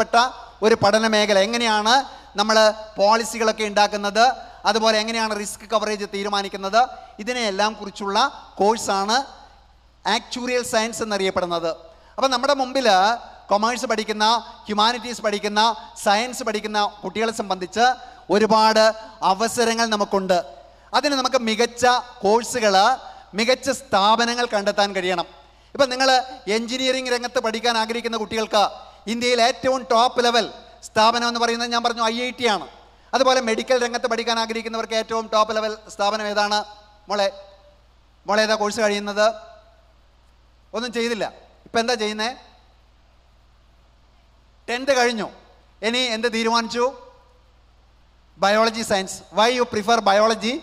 പ്പെട്ട ഒരു പഠന മേഖല എങ്ങനെയാണ് നമ്മൾ പോളിസികളൊക്കെ ഉണ്ടാക്കുന്നത്? അതുപോലെ എങ്ങനെയാണ് റിസ്ക് കവറേജ് തീരുമാനിക്കുന്നത്? ഇതിനെയെല്ലാം കുറിച്ചുള്ള കോഴ്സാണ് ആക്ച്വറിയൽ സയൻസ് എന്നറിയപ്പെടുന്നത്. അപ്പം നമ്മുടെ മുമ്പിൽ കൊമേഴ്സ് പഠിക്കുന്ന ഹ്യൂമാനിറ്റീസ് പഠിക്കുന്ന സയൻസ് പഠിക്കുന്ന കുട്ടികളെ സംബന്ധിച്ച് ഒരുപാട് അവസരങ്ങൾ നമുക്കുണ്ട്. അതിന് നമുക്ക് മികച്ച കോഴ്സുകൾ മികച്ച സ്ഥാപനങ്ങൾ കണ്ടെത്താൻ കഴിയണം. ഇപ്പം നിങ്ങൾ എഞ്ചിനീയറിംഗ് രംഗത്ത് പഠിക്കാൻ ആഗ്രഹിക്കുന്ന കുട്ടികൾക്ക് ഇന്ത്യയിൽ ഏറ്റവും ടോപ്പ് ലെവൽ സ്ഥാപനം എന്ന് പറയുന്നത് ഞാൻ പറഞ്ഞു ഐ ഐ ടി ആണ്. അതുപോലെ മെഡിക്കൽ രംഗത്ത് പഠിക്കാൻ ആഗ്രഹിക്കുന്നവർക്ക് ഏറ്റവും ടോപ്പ് ലെവൽ സ്ഥാപനം ഏതാണ്? മോളെ മോളെ ഏതാ കോഴ്സ് കഴിയുന്നത്? ഒന്നും ചെയ്തില്ല. ഇപ്പം എന്താ ചെയ്യുന്നത് ടെൻത്ത് കഴിഞ്ഞു. ഇനി എന്ത് തീരുമാനിച്ചു? Biology science why you prefer biology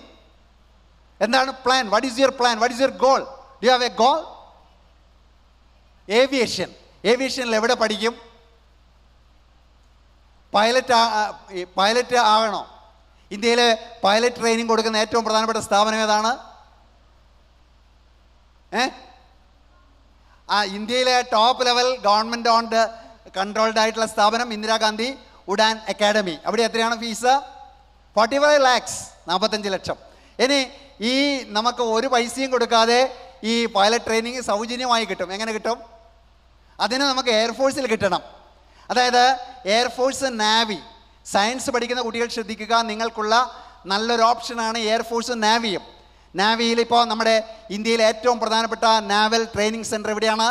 എന്താണ് plan what is your plan what is your goal do have a goal aviation ഏവിയേഷനിൽ എവിടെ പഠിക്കും? പൈലറ്റ് പൈലറ്റ് ആകണോ ഇന്ത്യയിലെ പൈലറ്റ് ട്രെയിനിങ് കൊടുക്കുന്ന ഏറ്റവും പ്രധാനപ്പെട്ട സ്ഥാപനം ഏതാണ്? ഏ? ആ ഇന്ത്യയിലെ top level government owned controlled ആയിട്ടുള്ള സ്ഥാപനം ഇന്ദിരാഗാന്ധി ഉഡാൻ അക്കാഡമി അവിടെ എത്രയാണ് ഫീസ് ഫോർട്ടി ഫൈവ് ലാക്സ് നാൽപ്പത്തഞ്ച് ലക്ഷം. ഇനി ഈ നമുക്ക് ഒരു പൈസയും കൊടുക്കാതെ ഈ പൈലറ്റ് ട്രെയിനിങ് സൗജന്യമായി കിട്ടും. എങ്ങനെ കിട്ടും? അതിന് നമുക്ക് എയർഫോഴ്സിൽ കിട്ടണം. അതായത് എയർഫോഴ്സ് നാവി സയൻസ് പഠിക്കുന്ന കുട്ടികൾ ശ്രദ്ധിക്കുക നിങ്ങൾക്കുള്ള നല്ലൊരു ഓപ്ഷനാണ് എയർഫോഴ്സ് നാവിയും നാവിയിൽ ഇപ്പോൾ നമ്മുടെ ഇന്ത്യയിലെ ഏറ്റവും പ്രധാനപ്പെട്ട നാവൽ ട്രെയിനിങ് സെന്റർ എവിടെയാണ്?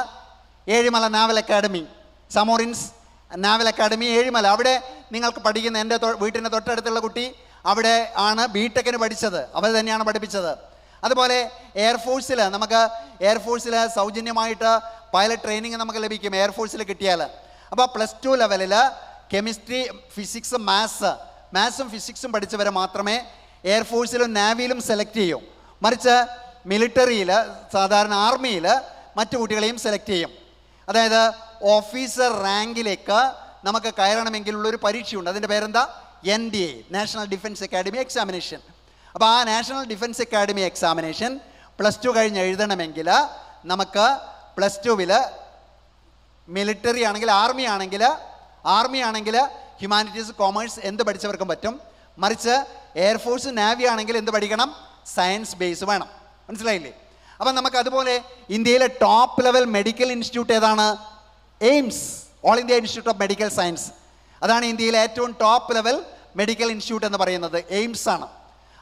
Ezhimala naval academy Zamorin's naval academy Ezhimala. അവിടെ നിങ്ങൾക്ക് പഠിക്കുന്ന എന്റെ വീട്ടിന്റെ തൊട്ടടുത്തുള്ള കുട്ടി അവിടെ ആണ് ബി ടെക്കിന് പഠിച്ചത്. അവർ തന്നെയാണ് പഠിപ്പിച്ചത്. അതുപോലെ എയർഫോഴ്സിൽ നമുക്ക് എയർഫോഴ്സിൽ സൗജന്യമായിട്ട് പൈലറ്റ് ട്രെയിനിങ് നമുക്ക് ലഭിക്കും എയർഫോഴ്സിൽ കിട്ടിയാൽ. അപ്പോൾ പ്ലസ് ടു ലെവലിൽ കെമിസ്ട്രി ഫിസിക്സ് മാത്സ്. മാത്സും ഫിസിക്സും പഠിച്ചവരെ മാത്രമേ എയർഫോഴ്സിലും നാവിയിലും സെലക്ട് ചെയ്യൂ. മറിച്ച് മിലിറ്ററിയിൽ സാധാരണ ആർമിയിൽ മറ്റു കുട്ടികളെയും സെലക്ട് ചെയ്യും. അതായത് ഓഫീസർ റാങ്കിലേക്ക് നമുക്ക് കയറണമെങ്കിലുള്ളൊരു പരീക്ഷയുണ്ട്. അതിന്റെ പേരെന്താ? N D A national defence academy examination അപ്പോൾ ആ national defence academy examination plus two കഴിഞ്ഞ് എഴുതണമെങ്കിൽ നമുക്ക് പ്ലസ് ടുവിൽ മിലിറ്ററി ആണെങ്കിൽ ആർമി ആണെങ്കിൽ ആർമി ആണെങ്കിൽ ഹ്യൂമാനിറ്റീസ് കോമേഴ്സ് എന്ത് പഠിച്ചവർക്കും പറ്റും. മറിച്ച് എയർഫോഴ്സ് നാവി ആണെങ്കിൽ എന്ത് പഠിക്കണം? സയൻസ് ബേസ് വേണം. മനസ്സിലായില്ലേ? അപ്പം നമുക്ക് അതുപോലെ ഇന്ത്യയിലെ ടോപ്പ് ലെവൽ മെഡിക്കൽ ഇൻസ്റ്റിറ്റ്യൂട്ട് ഏതാണ്? AIIMS all India institute of medical science അതാണ് ഇന്ത്യയിലെ ഏറ്റവും ടോപ്പ് ലെവൽ മെഡിക്കൽ ഇൻസ്റ്റിറ്റ്യൂട്ട് എന്ന് പറയുന്നത്. എയിംസ് ആണ്.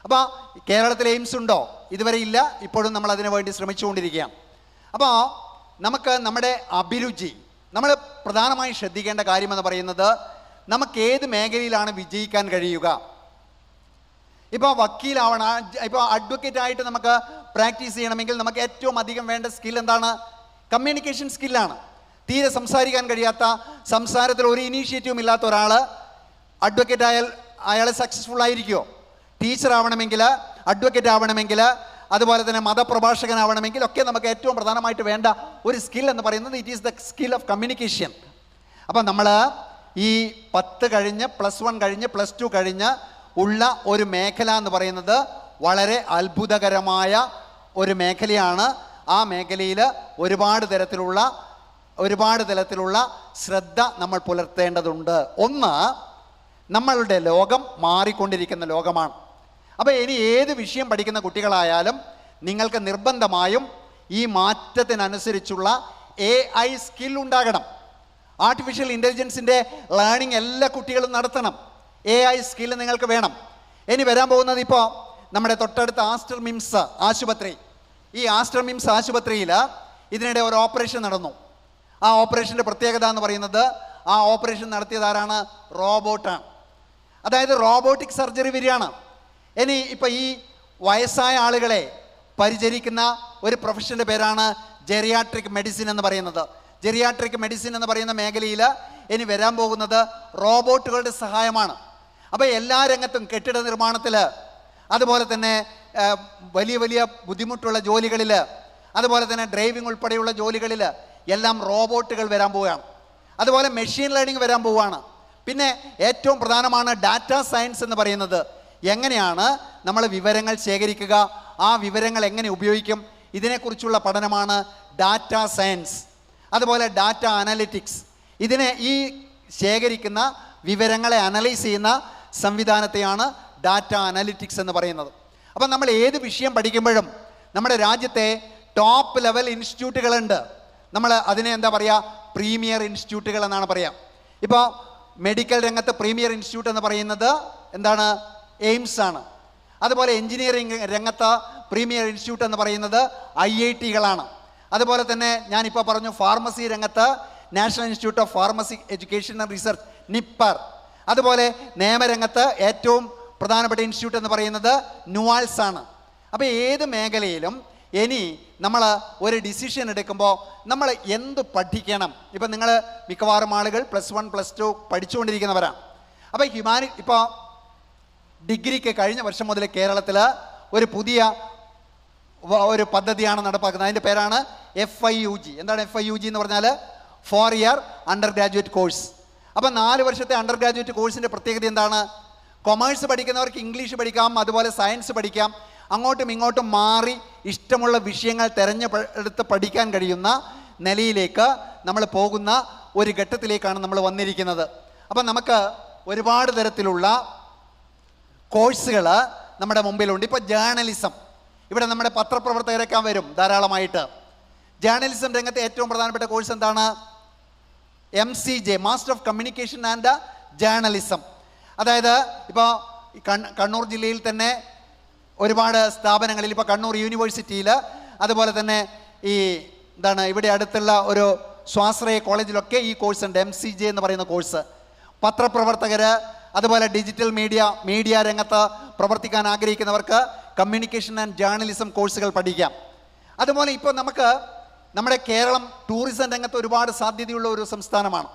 അപ്പോൾ കേരളത്തിൽ എയിംസ് ഉണ്ടോ? ഇതുവരെ ഇല്ല. ഇപ്പോഴും നമ്മൾ അതിനു വേണ്ടി ശ്രമിച്ചുകൊണ്ടിരിക്കുകയാണ്. അപ്പോൾ നമുക്ക് നമ്മുടെ അഭിരുചി നമ്മൾ പ്രധാനമായും ശ്രദ്ധിക്കേണ്ട കാര്യമെന്ന് പറയുന്നത് നമുക്ക് ഏത് മേഖലയിലാണ് വിജയിക്കാൻ കഴിയുക? ഇപ്പോൾ വക്കീലാവണ ഇപ്പോൾ അഡ്വക്കേറ്റ് ആയിട്ട് നമുക്ക് പ്രാക്ടീസ് ചെയ്യണമെങ്കിൽ നമുക്ക് ഏറ്റവും അധികം വേണ്ട സ്കിൽ എന്താണ്? കമ്മ്യൂണിക്കേഷൻ സ്കില്ലാണ് തീരെ സംസാരിക്കാൻ കഴിയാത്ത സംസാരത്തിൽ ഒരു ഇനീഷ്യേറ്റീവും ഇല്ലാത്ത ഒരാൾ അഡ്വക്കേറ്റ് ആയാൽ അയാൾ സക്സസ്ഫുൾ ആയിരിക്കുമോ ടീച്ചർ ആവണമെങ്കിൽ അഡ്വക്കേറ്റ് ആവണമെങ്കിൽ അതുപോലെ തന്നെ മതപ്രഭാഷകനാവണമെങ്കിൽ ഒക്കെ നമുക്ക് ഏറ്റവും പ്രധാനമായിട്ട് വേണ്ട ഒരു സ്കിൽ എന്ന് പറയുന്നത് it is the skill of communication അപ്പം നമ്മൾ ഈ പത്ത് കഴിഞ്ഞ് പ്ലസ് വൺ കഴിഞ്ഞ് പ്ലസ് ടു കഴിഞ്ഞ് ഉള്ള ഒരു മേഖല എന്ന് പറയുന്നത് വളരെ അത്ഭുതകരമായ ഒരു മേഖലയാണ്. ആ മേഖലയിൽ ഒരുപാട് തരത്തിലുള്ള ഒരുപാട് തരത്തിലുള്ള ശ്രദ്ധ നമ്മൾ പുലർത്തേണ്ടതുണ്ട്. ഒന്ന് നമ്മളുടെ ലോകം മാറിക്കൊണ്ടിരിക്കുന്ന ലോകമാണ്. അപ്പോൾ ഇനി ഏത് വിഷയം പഠിക്കുന്ന കുട്ടികളായാലും നിങ്ങൾക്ക് നിർബന്ധമായും ഈ മാറ്റത്തിനനുസരിച്ചുള്ള എ ഐ സ്കിൽ ഉണ്ടാകണം. ആർട്ടിഫിഷ്യൽ ഇന്റലിജൻസിന്റെ ലേണിംഗ് എല്ലാ കുട്ടികളും നടത്തണം. എ ഐ സ്കിൽ നിങ്ങൾക്ക് വേണം. ഇനി വരാൻ പോകുന്നത് ഇപ്പോൾ നമ്മുടെ തൊട്ടടുത്ത ആസ്റ്റർ മിംസ് ആശുപത്രി. ഈ ആസ്റ്റർ മിംസ് ആശുപത്രിയിൽ ഇതിനിടെ ഒരു ഓപ്പറേഷൻ നടന്നു. ആ ഓപ്പറേഷന്റെ പ്രത്യേകത എന്ന് പറയുന്നത് ആ ഓപ്പറേഷൻ നടത്തിയതാരാണ് റോബോട്ടാണ് അതായത് റോബോട്ടിക് സർജറി വരികയാണ് ഇനി ഇപ്പം ഈ വയസ്സായ ആളുകളെ പരിചരിക്കുന്ന ഒരു പ്രൊഫഷന്റെ പേരാണ് ജെറിയാട്രിക് മെഡിസിൻ എന്ന് പറയുന്നത്. ജെറിയാട്രിക് മെഡിസിൻ എന്ന് പറയുന്ന മേഖലയിൽ ഇനി വരാൻ പോകുന്നത് റോബോട്ടുകളുടെ സഹായമാണ്. അപ്പോൾ എല്ലാ രംഗത്തും കെട്ടിട നിർമ്മാണത്തിൽ അതുപോലെ തന്നെ വലിയ വലിയ ബുദ്ധിമുട്ടുള്ള ജോലികളിൽ അതുപോലെ തന്നെ ഡ്രൈവിംഗ് ഉൾപ്പെടെയുള്ള ജോലികളിൽ എല്ലാം റോബോട്ടുകൾ വരാൻ പോവുകയാണ്. അതുപോലെ മെഷീൻ ലേണിംഗ് വരാൻ പോവുകയാണ്. പിന്നെ ഏറ്റവും പ്രധാനമാണ് ഡാറ്റ സയൻസ് എന്ന് പറയുന്നത്. എങ്ങനെയാണ് നമ്മൾ വിവരങ്ങൾ ശേഖരിക്കുക? ആ വിവരങ്ങൾ എങ്ങനെ ഉപയോഗിക്കും? ഇതിനെക്കുറിച്ചുള്ള പഠനമാണ് ഡാറ്റ സയൻസ്. അതുപോലെ ഡാറ്റ അനലിറ്റിക്സ്. ഇതിനെ ഈ ശേഖരിക്കുന്ന വിവരങ്ങളെ അനലൈസ് ചെയ്യുന്ന സംവിധാനത്തെയാണ് ഡാറ്റ അനലിറ്റിക്സ് എന്ന് പറയുന്നത്. അപ്പം നമ്മൾ ഏത് വിഷയം പഠിക്കുമ്പോഴും നമ്മുടെ രാജ്യത്തെ ടോപ്പ് ലെവൽ ഇൻസ്റ്റിറ്റ്യൂട്ടുകളുണ്ട്. നമ്മൾ അതിനെ എന്താ പറയുക പ്രീമിയർ ഇൻസ്റ്റിറ്റ്യൂട്ടുകൾ എന്നാണ് പറയുക ഇപ്പോൾ മെഡിക്കൽ രംഗത്ത് പ്രീമിയർ ഇൻസ്റ്റിറ്റ്യൂട്ട് എന്ന് പറയുന്നത് എന്താണ്? എയിംസ് ആണ്. അതുപോലെ എഞ്ചിനീയറിംഗ് രംഗത്ത് പ്രീമിയർ ഇൻസ്റ്റിറ്റ്യൂട്ട് എന്ന് പറയുന്നത് ഐ ഐ ടികളാണ്. അതുപോലെ തന്നെ ഞാനിപ്പോൾ പറഞ്ഞു ഫാർമസി രംഗത്ത് national institute of pharmacy education and research NIPER. അതുപോലെ നിയമരംഗത്ത് ഏറ്റവും പ്രധാനപ്പെട്ട ഇൻസ്റ്റിറ്റ്യൂട്ട് എന്ന് പറയുന്നത് നുവാൾസ് ആണ്. അപ്പോൾ ഏത് മേഖലയിലും ഇനി നമ്മൾ ഒരു ഡിസിഷൻ എടുക്കുമ്പോൾ നമ്മൾ എന്ത് പഠിക്കണം? ഇപ്പം നിങ്ങൾ മിക്കവാറും ആളുകൾ പ്ലസ് വൺ പ്ലസ് ടു പഠിച്ചുകൊണ്ടിരിക്കുന്നവരാണ് അപ്പോൾ ഹ്യൂമാനി ഇപ്പോൾ ഡിഗ്രിക്ക് കഴിഞ്ഞ വർഷം മുതൽ കേരളത്തിൽ ഒരു പുതിയ ഒരു പദ്ധതിയാണ് നടപ്പാക്കുന്നത്. അതിന്റെ പേരാണ് എഫ് ഐ യു ജി എന്താണ് എഫ് ഐ യു ജി എന്ന് പറഞ്ഞാൽ? Four year undergraduate course അപ്പം നാല് വർഷത്തെ അണ്ടർ ഗ്രാജുവേറ്റ് കോഴ്സിന്റെ പ്രത്യേകത എന്താണ്? കൊമേഴ്സ് പഠിക്കുന്നവർക്ക് ഇംഗ്ലീഷ് പഠിക്കാം അതുപോലെ സയൻസ് പഠിക്കാം. അങ്ങോട്ടും ഇങ്ങോട്ടും മാറി ഇഷ്ടമുള്ള വിഷയങ്ങൾ തിരഞ്ഞെടുത്ത് പഠിക്കാൻ കഴിയുന്ന നിലയിലേക്ക് നമ്മൾ പോകുന്ന ഒരു ഘട്ടത്തിലേക്കാണ് നമ്മൾ വന്നിരിക്കുന്നത്. അപ്പം നമുക്ക് ഒരുപാട് തരത്തിലുള്ള കോഴ്സുകൾ നമ്മുടെ മുമ്പിലുണ്ട്. ഇപ്പോൾ ജേർണലിസം ഇവിടെ നമ്മുടെ പത്രപ്രവർത്തകരൊക്കെ വരും ധാരാളമായിട്ട്. ജേർണലിസം രംഗത്തെ ഏറ്റവും പ്രധാനപ്പെട്ട കോഴ്സ് എന്താണ്? M C J master of communication and journalism അതായത് ഇപ്പോൾ കണ്ണൂർ ജില്ലയിൽ തന്നെ ഒരുപാട് സ്ഥാപനങ്ങളിൽ ഇപ്പോൾ കണ്ണൂർ യൂണിവേഴ്സിറ്റിയിൽ അതുപോലെ തന്നെ ഈ എന്താണ് ഇവിടെ അടുത്തുള്ള ഒരു സ്വാശ്രയ കോളേജിലൊക്കെ ഈ കോഴ്സ് ഉണ്ട് എം സി ജെ എന്ന് പറയുന്ന കോഴ്സ്. പത്രപ്രവർത്തകർ അതുപോലെ ഡിജിറ്റൽ മീഡിയ മീഡിയ രംഗത്ത് പ്രവർത്തിക്കാൻ ആഗ്രഹിക്കുന്നവർക്ക് കമ്മ്യൂണിക്കേഷൻ ആൻഡ് ജേർണലിസം കോഴ്സുകൾ പഠിക്കാം. അതുപോലെ ഇപ്പോൾ നമുക്ക് നമ്മുടെ കേരളം ടൂറിസം രംഗത്ത് ഒരുപാട് സാധ്യതയുള്ള ഒരു സംസ്ഥാനമാണ്.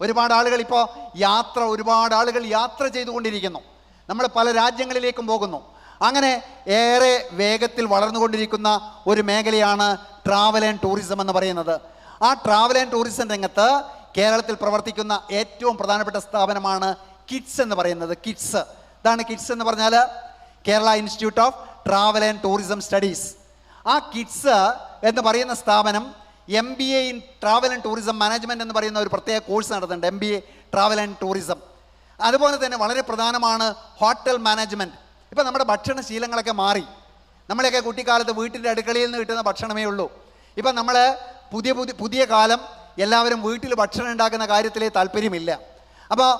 ഒരുപാട് ആളുകൾ ഇപ്പോൾ യാത്ര ഒരുപാട് ആളുകൾ യാത്ര ചെയ്തുകൊണ്ടിരിക്കുന്നു. നമ്മൾ പല രാജ്യങ്ങളിലേക്കും പോകുന്നു. അങ്ങനെ ഏറെ വേഗത്തിൽ വളർന്നുകൊണ്ടിരിക്കുന്ന ഒരു മേഖലയാണ് ട്രാവൽ ആൻഡ് ടൂറിസം എന്ന് പറയുന്നത്. ആ ട്രാവൽ ആൻഡ് ടൂറിസം രംഗത്ത് കേരളത്തിൽ പ്രവർത്തിക്കുന്ന ഏറ്റവും പ്രധാനപ്പെട്ട സ്ഥാപനമാണ് കിഡ്സ് എന്ന് പറയുന്നത് കിഡ്സ് ഇതാണ് കിഡ്സ് എന്ന് പറഞ്ഞാൽ Kerala institute of travel and tourism studies ആ കിഡ്സ് എന്ന് പറയുന്ന സ്ഥാപനം M B A in travel and tourism management എന്ന് പറയുന്ന ഒരു പ്രത്യേക കോഴ്സ് നടത്തുന്നുണ്ട് M B A travel and tourism അതുപോലെ തന്നെ വളരെ പ്രധാനമാണ് ഹോട്ടൽ മാനേജ്മെന്റ് ഇപ്പം നമ്മുടെ ഭക്ഷണശീലങ്ങളൊക്കെ മാറി. നമ്മളെയൊക്കെ കുട്ടിക്കാലത്ത് വീട്ടിന്റെ അടുക്കളയിൽ നിന്ന് കിട്ടുന്ന ഭക്ഷണമേ ഉള്ളൂ. ഇപ്പം നമ്മൾ പുതിയ പുതിയ പുതിയ കാലം എല്ലാവരും വീട്ടിൽ ഭക്ഷണം ഉണ്ടാക്കുന്ന കാര്യത്തിലേ താല്പര്യമില്ല. അപ്പോൾ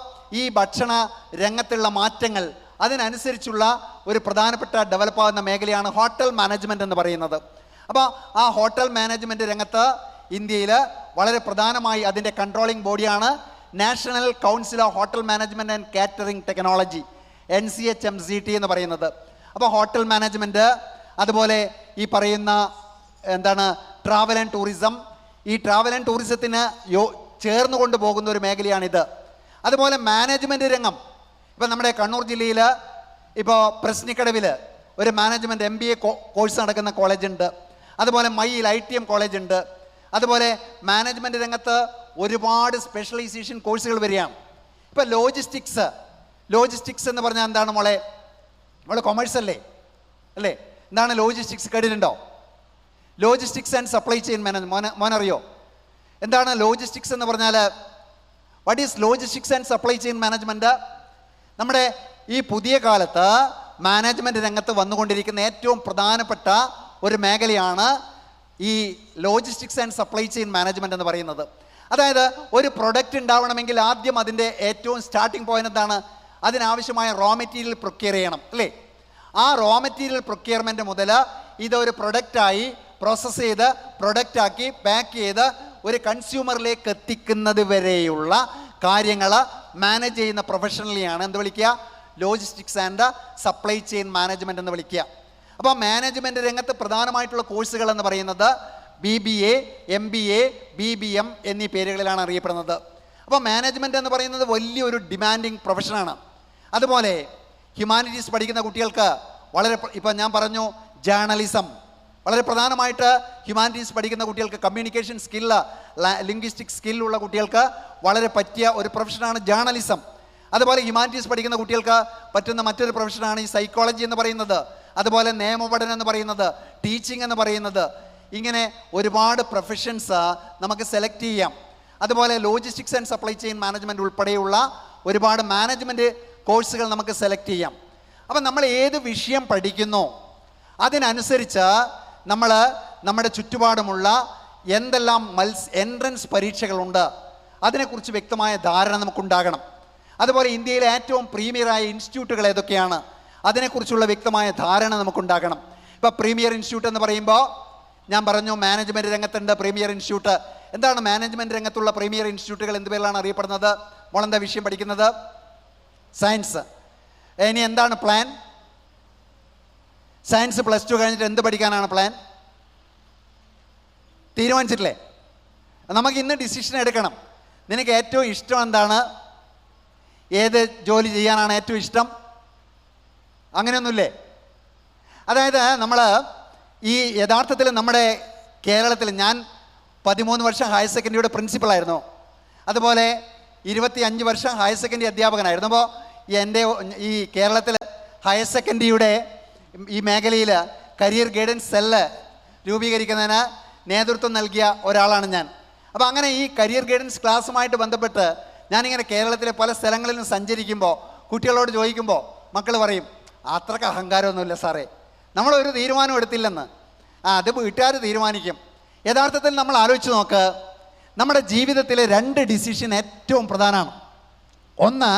ഈ ഭക്ഷണ രംഗത്തുള്ള മാറ്റങ്ങൾ അതിനനുസരിച്ചുള്ള ഒരു പ്രധാനപ്പെട്ട ഡെവലപ്പാകുന്ന മേഖലയാണ് ഹോട്ടൽ മാനേജ്മെന്റ് എന്ന് പറയുന്നത്. അപ്പോൾ ആ ഹോട്ടൽ മാനേജ്മെന്റ് രംഗത്ത് ഇന്ത്യയിൽ വളരെ പ്രധാനമായി അതിന്റെ കൺട്രോളിംഗ് ബോഡിയാണ് national council of hotel management and catering technology N C H M C T എന്ന് പറയുന്നത്. അപ്പോൾ ഹോട്ടൽ മാനേജ്മെന്റ് അതുപോലെ ഈ പറയുന്ന എന്താണ് ട്രാവൽ ആൻഡ് ടൂറിസം ഈ ട്രാവൽ ആൻഡ് ടൂറിസത്തിന് യോ ചേർന്ന് കൊണ്ടുപോകുന്ന ഒരു മേഖലയാണിത്. അതുപോലെ മാനേജ്മെന്റ് രംഗം. ഇപ്പം നമ്മുടെ കണ്ണൂർ ജില്ലയിൽ ഇപ്പോൾ പ്രശ്നിക്കടവിൽ ഒരു management M B A course നടക്കുന്ന കോളേജ് ഉണ്ട് അതുപോലെ Mayyil I T M college ഉണ്ട് അതുപോലെ മാനേജ്മെന്റ് രംഗത്ത് ഒരുപാട് സ്പെഷ്യലൈസേഷൻ കോഴ്സുകൾ വരികയാണ്. ഇപ്പോൾ ലോജിസ്റ്റിക്സ് ലോജിസ്റ്റിക്സ് എന്ന് പറഞ്ഞാൽ എന്താണ് മോളെ? മോളെ കൊമേഴ്സ് അല്ലേ? അല്ലേ? എന്താണ് ലോജിസ്റ്റിക്സ് കേട്ടിട്ടുണ്ടോ? Logistics and supply chain manage മോന മോനറിയോ? എന്താണ് ലോജിസ്റ്റിക്സ് എന്ന് പറഞ്ഞാൽ what is logistics and supply chain management നമ്മുടെ ഈ പുതിയ കാലത്ത് മാനേജ്മെന്റ് രംഗത്ത് വന്നുകൊണ്ടിരിക്കുന്ന ഏറ്റവും പ്രധാനപ്പെട്ട ഒരു മേഖലയാണ് ഈ logistics and supply chain management എന്ന് പറയുന്നത്. അതായത് ഒരു പ്രൊഡക്റ്റ് ഉണ്ടാവണമെങ്കിൽ ആദ്യം അതിന്റെ ഏറ്റവും സ്റ്റാർട്ടിംഗ് പോയിന്റ് എന്താണ്? അതിനാവശ്യമായ റോ മെറ്റീരിയൽ പ്രൊക്യർ ചെയ്യണം അല്ലേ? ആ റോ മെറ്റീരിയൽ പ്രൊക്യൂർമെന്റ് മുതൽ ഇതൊരു പ്രൊഡക്റ്റായി പ്രോസസ്സ് ചെയ്ത് പ്രൊഡക്റ്റാക്കി പാക്ക് ചെയ്ത് ഒരു കൺസ്യൂമറിലേക്ക് എത്തിക്കുന്നത് വരെയുള്ള കാര്യങ്ങൾ മാനേജ് ചെയ്യുന്ന പ്രൊഫഷണലിയാണ് എന്ത് വിളിക്കുക? Logistics and supply chain management എന്ന് വിളിക്കുക. അപ്പോൾ മാനേജ്മെന്റ് രംഗത്ത് പ്രധാനമായിട്ടുള്ള കോഴ്സുകൾ എന്ന് പറയുന്നത് B B A M B A B B M എന്നീ പേരുകളിലാണ് അറിയപ്പെടുന്നത്. അപ്പോൾ മാനേജ്മെന്റ് എന്ന് പറയുന്നത് വലിയൊരു ഡിമാൻഡിങ് പ്രൊഫഷനാണ് അതുപോലെ ഹ്യൂമാനിറ്റീസ് പഠിക്കുന്ന കുട്ടികൾക്ക് വളരെ ഇപ്പം ഞാൻ പറഞ്ഞു ജേർണലിസം വളരെ പ്രധാനമായിട്ട് ഹ്യൂമാനിറ്റീസ് പഠിക്കുന്ന കുട്ടികൾക്ക് കമ്മ്യൂണിക്കേഷൻ സ്കില്ല് ലിംഗ്വിസ്റ്റിക് സ്കില്ലുള്ള കുട്ടികൾക്ക് വളരെ പറ്റിയ ഒരു പ്രൊഫഷനാണ് ജേർണലിസം അതുപോലെ ഹ്യൂമാനിറ്റീസ് പഠിക്കുന്ന കുട്ടികൾക്ക് പറ്റുന്ന മറ്റൊരു പ്രൊഫഷനാണ് ഈ സൈക്കോളജി എന്ന് പറയുന്നത്. അതുപോലെ നിയമപഠനം എന്ന് പറയുന്നത് ടീച്ചിങ് എന്ന് പറയുന്നത്. ഇങ്ങനെ ഒരുപാട് പ്രൊഫഷൻസ് നമുക്ക് സെലക്ട് ചെയ്യാം. അതുപോലെ logistics and supply chain management ഉൾപ്പെടെയുള്ള ഒരുപാട് മാനേജ്മെന്റ് കോഴ്സുകൾ നമുക്ക് സെലക്ട് ചെയ്യാം. അപ്പം നമ്മൾ ഏത് വിഷയം പഠിക്കുന്നോ? അതിനനുസരിച്ച് നമ്മൾ നമ്മുടെ ചുറ്റുപാടുമുള്ള എന്തെല്ലാം മത്സ് എൻട്രൻസ് പരീക്ഷകളുണ്ട് അതിനെക്കുറിച്ച് വ്യക്തമായ ധാരണ നമുക്കുണ്ടാകണം. അതുപോലെ ഇന്ത്യയിലെ ഏറ്റവും പ്രീമിയറായ ഇൻസ്റ്റിറ്റ്യൂട്ടുകൾ ഏതൊക്കെയാണ് അതിനെക്കുറിച്ചുള്ള വ്യക്തമായ ധാരണ നമുക്കുണ്ടാകണം. ഇപ്പോൾ പ്രീമിയർ ഇൻസ്റ്റിറ്റ്യൂട്ട് എന്ന് പറയുമ്പോൾ ഞാൻ പറഞ്ഞു മാനേജ്മെന്റ് രംഗത്തുണ്ട് പ്രീമിയർ ഇൻസ്റ്റിറ്റ്യൂട്ട് എന്താണ് മാനേജ്മെന്റ് രംഗത്തുള്ള പ്രീമിയർ ഇൻസ്റ്റിറ്റ്യൂട്ടുകൾ എന്ത് പേരിലാണ് അറിയപ്പെടുന്നത്? മോളെന്താ വിഷയം പഠിക്കുന്നത്? സയൻസ് ഇനി എന്താണ് പ്ലാൻ സയൻസ് പ്ലസ് ടു കഴിഞ്ഞിട്ട് എന്ത് പഠിക്കാനാണ് പ്ലാൻ തീരുമാനിച്ചിട്ടില്ലേ? നമുക്ക് ഇന്ന് ഡിസിഷൻ എടുക്കണം. നിനക്ക് ഏറ്റവും ഇഷ്ടം എന്താണ്? ഏത് ജോലി ചെയ്യാനാണ് ഏറ്റവും ഇഷ്ടം? അങ്ങനെയൊന്നുമില്ലേ? അതായത് നമ്മൾ ഈ യഥാർത്ഥത്തിൽ നമ്മുടെ കേരളത്തിൽ ഞാൻ പതിമൂന്ന് വർഷം ഹയർ സെക്കൻഡറിയുടെ പ്രിൻസിപ്പളായിരുന്നു അതുപോലെ ഇരുപത്തി അഞ്ച് വർഷം ഹയർ സെക്കൻഡറി അധ്യാപകനായിരുന്നു. അപ്പോൾ എന്റെ ഈ കേരളത്തിൽ ഹയർ സെക്കൻഡറിയുടെ ഈ മേഖലയിൽ കരിയർ ഗൈഡൻസ് സെല്ല് രൂപീകരിക്കുന്നതിന് നേതൃത്വം നൽകിയ ഒരാളാണ് ഞാൻ. അപ്പോൾ അങ്ങനെ ഈ കരിയർ ഗൈഡൻസ് ക്ലാസ്സുമായിട്ട് ബന്ധപ്പെട്ട് ഞാനിങ്ങനെ കേരളത്തിലെ പല സ്ഥലങ്ങളിലും സഞ്ചരിക്കുമ്പോൾ കുട്ടികളോട് ചോദിക്കുമ്പോൾ മക്കൾ പറയും അത്രയ്ക്ക് അഹങ്കാരമൊന്നുമില്ല സാറേ. നമ്മളൊരു തീരുമാനം എടുത്തില്ലെന്ന്. ആ അത് വീട്ടുകാർ തീരുമാനിക്കും. യഥാർത്ഥത്തിൽ നമ്മൾ ആലോചിച്ച് നോക്ക് നമ്മുടെ ജീവിതത്തിലെ രണ്ട് ഡിസിഷൻ ഏറ്റവും പ്രധാനമാണ്. ഒന്ന്